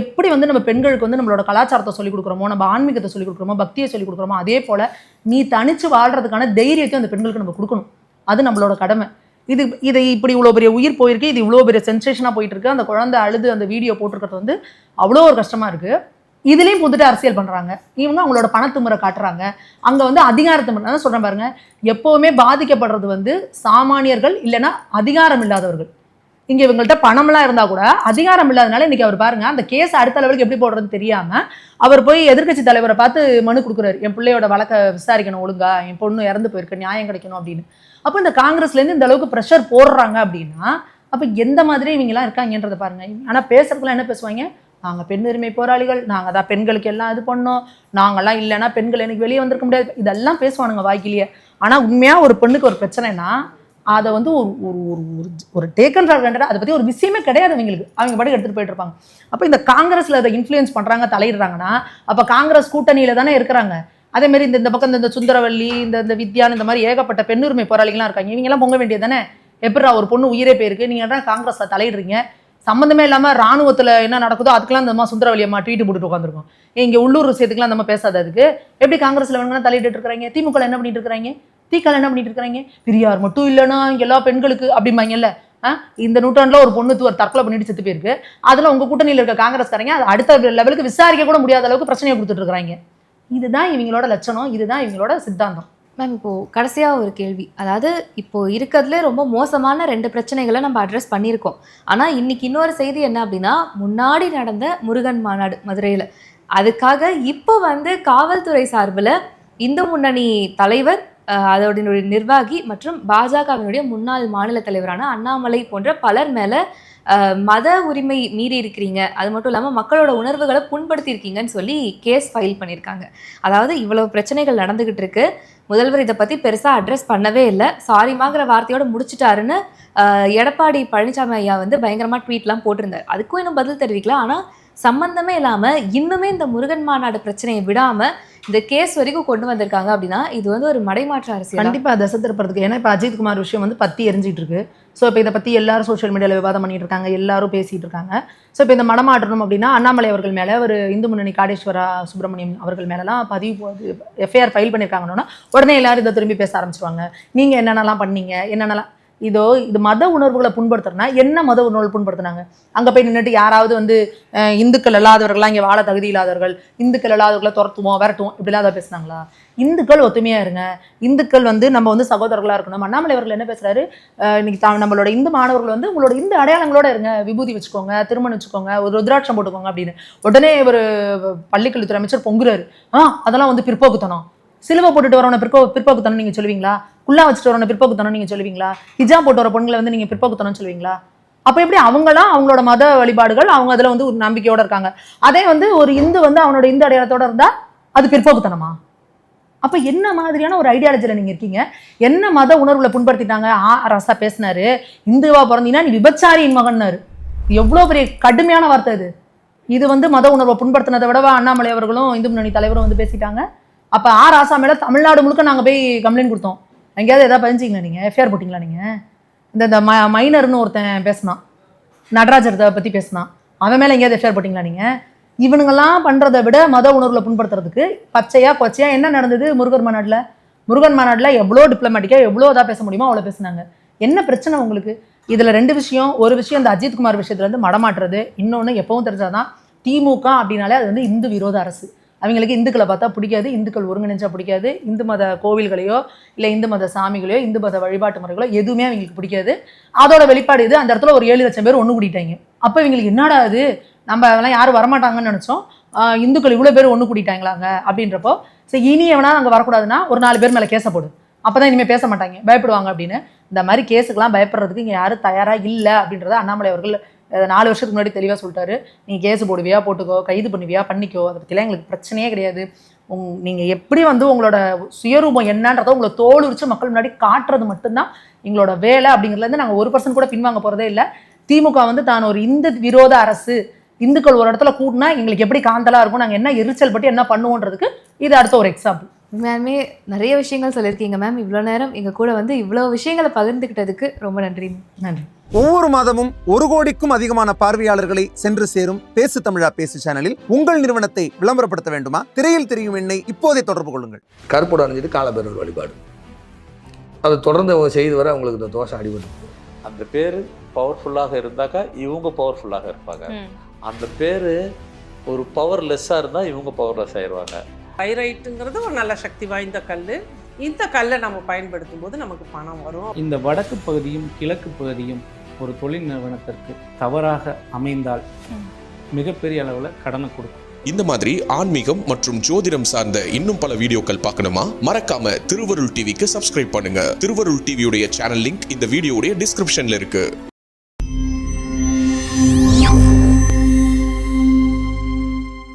எப்படி வந்து நம்ம பெண்களுக்கு வந்து நம்மளோட கலாச்சாரத்தை சொல்லிக் கொடுக்குறோமோ நம்ம ஆன்மீகத்தை சொல்லிக் கொடுக்குறோமோ பக்தியை சொல்லிக் கொடுக்குறோமோ அதே போல் நீ தனிச்சு வாழ்கிறதுக்கான தைரியத்தை அந்த பெண்களுக்கு நம்ம கொடுக்கணும். அது நம்மளோட கடமை. இது இதை இப்படி இவ்வளோ பெரிய உயிர் போயிருக்கு இது இவ்வளோ பெரிய சென்சேஷனாக போயிட்டு இருக்கு அந்த குழந்தை அழுது அந்த வீடியோ போட்டிருக்கிறது வந்து அவ்வளோ ஒரு கஷ்டமாக இருக்குது இதுலேயும் புதுட்டு அரசியல் பண்ணுறாங்க இவங்க அவங்களோட பணத்து முறை காட்டுறாங்க. அங்கே வந்து அதிகாரத்தை தான் சொல்கிறேன் பாருங்கள் எப்போவுமே பாதிக்கப்படுறது வந்து சாமானியர்கள் இல்லைன்னா அதிகாரம் இல்லாதவர்கள். இங்க இவங்கள்ட்ட பணம்லாம் இருந்தா கூட அதிகாரம் இல்லாதனால இன்னைக்கு அவர் பாருங்க அந்த கேஸ் அடுத்த லெவலுக்கு எப்படி போடுறதுன்னு தெரியாம அவர் போய் எதிர்க்கட்சி தலைவரை பார்த்து மனு கொடுக்குறாரு. என் பிள்ளையோட வழக்க விசாரிக்கணும் ஒழுங்கா என் பொண்ணு இறந்து போயிருக்கு நியாயம் கிடைக்கணும் அப்படின்னு. அப்போ இந்த காங்கிரஸ்ல இருந்து இந்த அளவுக்கு ப்ரெஷர் போடுறாங்க அப்படின்னா அப்ப எந்த மாதிரி இவங்கெல்லாம் இருக்காங்கன்றத பாருங்க. ஆனா பேசுறதுக்குலாம் என்ன பேசுவாங்க? நாங்க பெண் உரிமை போராளிகள் நாங்க தான் பெண்களுக்கு எல்லாம் இது பண்ணோம். நாங்கெல்லாம் இல்லைன்னா பெண்கள் எனக்கு வெளியே வந்திருக்க முடியாது. இதெல்லாம் பேசுவானுங்க வாய்க்கிலேயே. ஆனா உண்மையா ஒரு பெண்ணுக்கு ஒரு பிரச்சனைனா அதை வந்து ஒரு ஒரு ஒரு ஒரு- ஒரு டேக்கன் ஃபார் அதை பற்றி ஒரு விஷயமே கிடையாது அவங்களுக்கு அவங்க பாட்டுக்கு எடுத்துட்டு போயிட்டு இருப்பாங்க. அப்போ இந்த காங்கிரஸில் அதை இன்ஃப்ளூயன்ஸ் பண்ணுறாங்க தலையிடுறாங்கன்னா அப்போ காங்கிரஸ் கூட்டணியில் தானே இருக்கிறாங்க. அதே மாதிரி இந்த இந்த பக்கம் இந்த- சுந்தரவல்லி இந்த இந்த வித்யான் இந்த மாதிரி ஏகப்பட்ட பெண்ணுரிமை போராளிகள்லாம் இருக்காங்க. இவங்கெல்லாம் பொங்க வேண்டியது தானே எப்படிடா ஒரு பொண்ணு உயிரே போயிருக்கு? நீங்கள் என்ன காங்கிரஸ்ல தலையிடுறீங்க? சம்மந்தமே இல்லாமல் ராணுவத்தில் என்ன நடக்குதோ அதுக்கெல்லாம் இந்த மாதிரி சுந்தரவல்லி அம்மா ட்வீட் போட்டுட்டு உட்காந்துருக்கோம் இங்கே உள்ளூர் விஷயத்துக்குலாம் நம்ம பேசாத அதுக்கு. எப்படி காங்கிரஸில் வேணுங்கன்னா தலையிட்டு இருக்கிறாங்க? திமுக என்ன பண்ணிட்டு இருக்கிறாங்க? தீ கல்யாணம் பண்ணிட்டு இருக்கிறாங்க? பெரியார் மட்டும் இல்லைன்னா எல்லா பெண்களுக்கு அப்படிம்பாங்கல்ல? ஆ? இந்த நூற்றாண்டில் ஒரு பொண்ணு ஒரு தற்கொலை பண்ணிட்டு செத்து போயிருக்கு. அதில் உங்கள் கூட்டணியில் இருக்க காங்கிரஸ்காரங்க அது அடுத்த லெவலுக்கு விசாரிக்க கூட முடியாத அளவுக்கு பிரச்சனையை கொடுத்துட்டு இருக்கிறாங்க. இதுதான் இவங்களோட லட்சணம் இதுதான் இவங்களோட சித்தாந்தம். மேம் இப்போது கடைசியாக ஒரு கேள்வி. அதாவது இப்போ இருக்கிறதுல ரொம்ப மோசமான ரெண்டு பிரச்சனைகளை நம்ம அட்ரஸ் பண்ணியிருக்கோம். ஆனால் இன்னைக்கு இன்னொரு செய்தி என்ன அப்படின்னா முன்னாடி நடந்த முருகன் மாநாடு மதுரையில். அதுக்காக இப்போ வந்து காவல்துறை சார்பில் இந்து முன்னணி தலைவர் அதோடைய நிர்வாகி மற்றும் பாஜகவினுடைய முன்னாள் மாநில தலைவரான அண்ணாமலை போன்ற பலர் மேலே மத உரிமை மீறி இருக்கிறீங்க. அது மட்டும் இல்லாமல் மக்களோட உணர்வுகளை புண்படுத்தி இருக்கீங்கன்னு சொல்லி கேஸ் ஃபைல் பண்ணியிருக்காங்க. அதாவது இவ்வளவு பிரச்சனைகள் நடந்துகிட்டு இருக்கு. முதல்வர் இதை பற்றி பெருசாக அட்ரஸ் பண்ணவே இல்லை. சாரிமாங்கிற வார்த்தையோட முடிச்சிட்டாருன்னு எடப்பாடி பழனிசாமி ஐயா வந்து பயங்கரமாக ட்வீட்லாம் போட்டிருந்தார். அதுக்கும் இன்னும் பதில் தெரிவிக்கல. ஆனால் சம்பந்தமே இல்லாமல் இன்னுமே இந்த முருகன் மாநாடு பிரச்சனையை விடாமல் இந்த கேஸ் வரைக்கும் கொண்டு வந்திருக்காங்க அப்படின்னா இது வந்து ஒரு மடைமாற்ற அரசியல் கண்டிப்பாக தசை திருப்பறதுக்கு ஏன்னா இப்போ அஜித் குமார் விஷயம் வந்து பத்தி எரிஞ்சிட்டு இருக்கு. ஸோ இப்போ இதை பற்றி எல்லாரும் சோஷியல் மீடியாவில் விவாதம் பண்ணிட்டு இருக்காங்க. எல்லாரும் பேசிட்டு இருக்காங்க. ஸோ இப்போ இந்த மடமாற்றணும் அப்படின்னா அண்ணாமலை அவர்கள் மேலே ஒரு இந்து முன்னணி காடேஸ்வரா சுப்பிரமணியம் அவர்கள் மேலலாம் பதிவு எஃப்ஐஆர் ஃபைல் பண்ணியிருக்காங்கன்னா உடனே எல்லாரும் இதை திரும்பி பேச ஆரம்பிச்சிருவாங்க. நீங்கள் என்னென்னலாம் பண்ணீங்க? என்னென்னலாம் இதோ இது மத உணர்வுகளை புண்படுத்துறதுனா என்ன மத உணர்வுகள் புண்படுத்துனாங்க? அங்கே போய் நின்றுட்டு யாராவது வந்து இந்துக்கள் இல்லாதவர்கள்லாம் இங்கே வாழ தகுதி இல்லாதவர்கள் இந்துக்கள் இல்லாதவர்களை துரத்துவோம் விரட்டுவோம் இப்படிலாம் இல்லாத பேசுனாங்களா? இந்துக்கள் ஒத்துமையாக இருங்க. இந்துக்கள் வந்து நம்ம வந்து சகோதரர்களாக இருக்கணும். அண்ணாமலை அவர்கள் என்ன பேசுகிறாரு இன்னைக்கு தா- நம்மளோட இந்து மாணவர்கள் வந்து உங்களோட இந்து அடையாளங்களோட இருங்க. விபூதி வச்சுக்கோங்க திருமணம் வச்சுக்கோங்க ஒரு ருத்ராட்சம் போட்டுக்கோங்க அப்படின்னு. உடனே ஒரு பள்ளிக்கல்வித்துறை அமைச்சர் பொங்குறாரு. ஆ அதெல்லாம் வந்து பிற்போக்குத்தனம். சிலுவை போட்டுட்டு வரவன பிற்போ பிற்போக்குத்தனம் நீங்கள் சொல்லுவீங்களா? குல்லா வச்சுட்டு வரவன பிற்போக்குத்தனம் நீங்கள் சொல்லுவீங்களா? ஹிஜாப் போட்டு வர பொண்களை வந்து நீங்கள் பிற்போக்குத்தனம் சொல்லுவீங்களா? அப்போ எப்படி அவங்களாம் அவங்களோட மத வழிபாடுகள் அவங்க அதில் வந்து ஒரு நம்பிக்கையோடு இருக்காங்க. அதே வந்து ஒரு இந்து வந்து அவனோட இந்து அடையாளத்தோட இருந்தால் அது பிற்போக்குத்தனமா? அப்போ என்ன மாதிரியான ஒரு ஐடியாலஜியில் நீங்கள் இருக்கீங்க? என்ன மத உணர்வுல புண்படுத்திட்டாங்க? ஆ ரசா பேசினாரு. இந்துவா பிறந்தீங்கன்னா நீ விபச்சாரியின் மகன்னாரு. எவ்வளோ பெரிய கடுமையான வார்த்தை இது இது வந்து மத உணர்வை புண்படுத்தினதை விடவா அண்ணாமலை அவர்களும் இந்து முன்னணி தலைவரும் வந்து பேசிட்டாங்க. அப்போ ஆர் ஆசா மேல தமிழ்நாடு முழுக்க நாங்கள் போய் கம்ப்ளைண்ட் கொடுத்தோம். எங்கேயாவது எதாவது பதிஞ்சிங்களா நீங்கள் எஃப்ஐஆர் போட்டிங்களா நீங்கள் இந்த இந்த ம மைனர்னு ஒருத்தன் பேசினான். நடராஜரத்தை பற்றி பேசினான். அவன் மேலே எங்கேயாவது எஃப்ஐஆர் போட்டிங்களா நீங்கள் இவனுங்கெல்லாம் பண்ணுறதை விட மத உணர்வில் புண்படுத்துறதுக்கு பச்சையாக கொச்சையா என்ன நடந்தது முருகன் மாநாட்டில்? முருகன் மாநாட்டில் எவ்வளோ டிப்ளமேட்டிக்காக எவ்வளோ எதாவது பேச முடியுமோ அவ்வளோ பேசுனாங்க. என்ன பிரச்சனை உங்களுக்கு? இதில் ரெண்டு விஷயம். ஒரு விஷயம் இந்த அஜித்குமார் விஷயத்துலேருந்து மடமாட்டுறது. இன்னொன்று எப்பவும் தெரிஞ்சாதான் திமுக அப்படின்னாலே அது வந்து இந்து விரோத அரசு. அவங்களுக்கு இந்துக்களை பார்த்தா பிடிக்காது இந்துக்கள் ஒருங்கிணைஞ்சா பிடிக்காது. இந்து மத கோவில்களையோ இல்லை இந்து மத சாமிகளையோ இந்து மத வழிபாட்டு முறைகளோ எதுவுமே அவங்களுக்கு பிடிக்காது. அதோட வெளிப்பாடு இது. அந்த இடத்துல ஒரு ஏழு லட்சம் பேர் ஒன்று கூட்டிட்டாங்க. அப்போ இவங்களுக்கு என்னடா இது? நம்ம அதெல்லாம் யாரும் வரமாட்டாங்கன்னு நினச்சோம். இந்துக்கள் இவ்வளோ பேர் ஒன்று கூட்டிட்டாங்களாங்க அப்படின்றப்போ சரி இனி எவனா அங்கே வரக்கூடாதுன்னா ஒரு நாலு பேர் மேலே கேச போடு. அப்போ தான் இனிமேல் பேச மாட்டாங்க. பயப்படுவாங்க அப்படின்னு. இந்த மாதிரி கேஸுக்கெல்லாம் பயப்படுறதுக்கு இங்கே யாரும் தயாராக இல்லை அப்படின்றத அண்ணாமலை அவர்கள் நாலு வருஷத்துக்கு முன்னாடி தெளிவாக சொல்லிட்டாரு. நீ கேஸ் போடுவியா போட்டுக்கோ கைது பண்ணுவியா பண்ணிக்கோ. அதை பற்றிலாம் எங்களுக்கு பிரச்சனையே கிடையாது. உங் நீங்கள் எப்படி வந்து உங்களோட சுயரூபம் என்னன்றதை உங்களை தோல் உரிச்சு மக்கள் முன்னாடி காட்டுறது மட்டும்தான் எங்களோட வேலை அப்படிங்கிறதுலேருந்து நாங்கள் ஒரு பர்சன்ட் கூட பின்வாங்க போகிறதே இல்லை. திமுக வந்து தான் ஒரு இந்து விரோத அரசு. இந்துக்கள் ஒரு இடத்துல கூட்டினா எங்களுக்கு எப்படி காந்தலா இருக்கும் நாங்கள் என்ன எரிச்சல் பட்டு என்ன பண்ணுவோன்றதுக்கு இது அடுத்த ஒரு எக்ஸாம்பிள் உண்மையாலுமே நிறைய விஷயங்கள் சொல்லியிருக்கீங்க மேம் இவ்வளோ நேரம் எங்க கூட வந்து இவ்வளோ விஷயங்களை பகிர்ந்துக்கிட்டதுக்கு ரொம்ப நன்றி. நன்றி. ஒவ்வொரு மாதமும் ஒரு கோடிக்கும் அதிகமான பார்வையாளர்களை சென்று சேரும் பேசு தமிழா பேசு சேனலில் உங்கள் நிறுவனத்தை விளம்பரப்படுத்த வேண்டுமா? திரையில் தெரியும் எண்ணை இப்போதே தொடர்பு கொள்ளுங்கள். கருப்போட அணிஞ்சிட்டு காலபேரர் வழிபாடு. அதை தொடர்ந்து அவங்க செய்து வர அவங்களுக்கு இந்த தோஷம் அடிபடும். அந்த பேர் பவர்ஃபுல்லாக இருந்தாக்கா இவங்க பவர்ஃபுல்லாக இருப்பாங்க. அந்த பேர் ஒரு பவர்லெஸ்ஸாக இருந்தால் இவங்க பவர்லெஸ் ஆயிடுவாங்க பைரைட்டுங்கிறது ஒரு நல்ல சக்தி வாய்ந்த கல் இந்த கல்லை நம்ம பயன்படுத்தும் போது நமக்கு பணம் வரும். இந்த வடக்கு பகுதியும் கிழக்கு பகுதியும் ஒரு தொழில் நிறுவனத்திற்கு தவறாக அமைந்தால் மிகப்பெரிய அளவில் கடனை கொடுக்கும். இந்த மாதிரி ஆன்மீகம் மற்றும் ஜோதிடம் சார்ந்த இன்னும் பல வீடியோக்கள் பார்க்கணுமா? மறக்காம திருவருள் டிவிக்கு சப்ஸ்கிரைப் பண்ணுங்க. திருவருள் டிவியுடைய சேனல் லிங்க் இந்த வீடியோடைய டிஸ்கிரிப்ஷன்ல இருக்கு.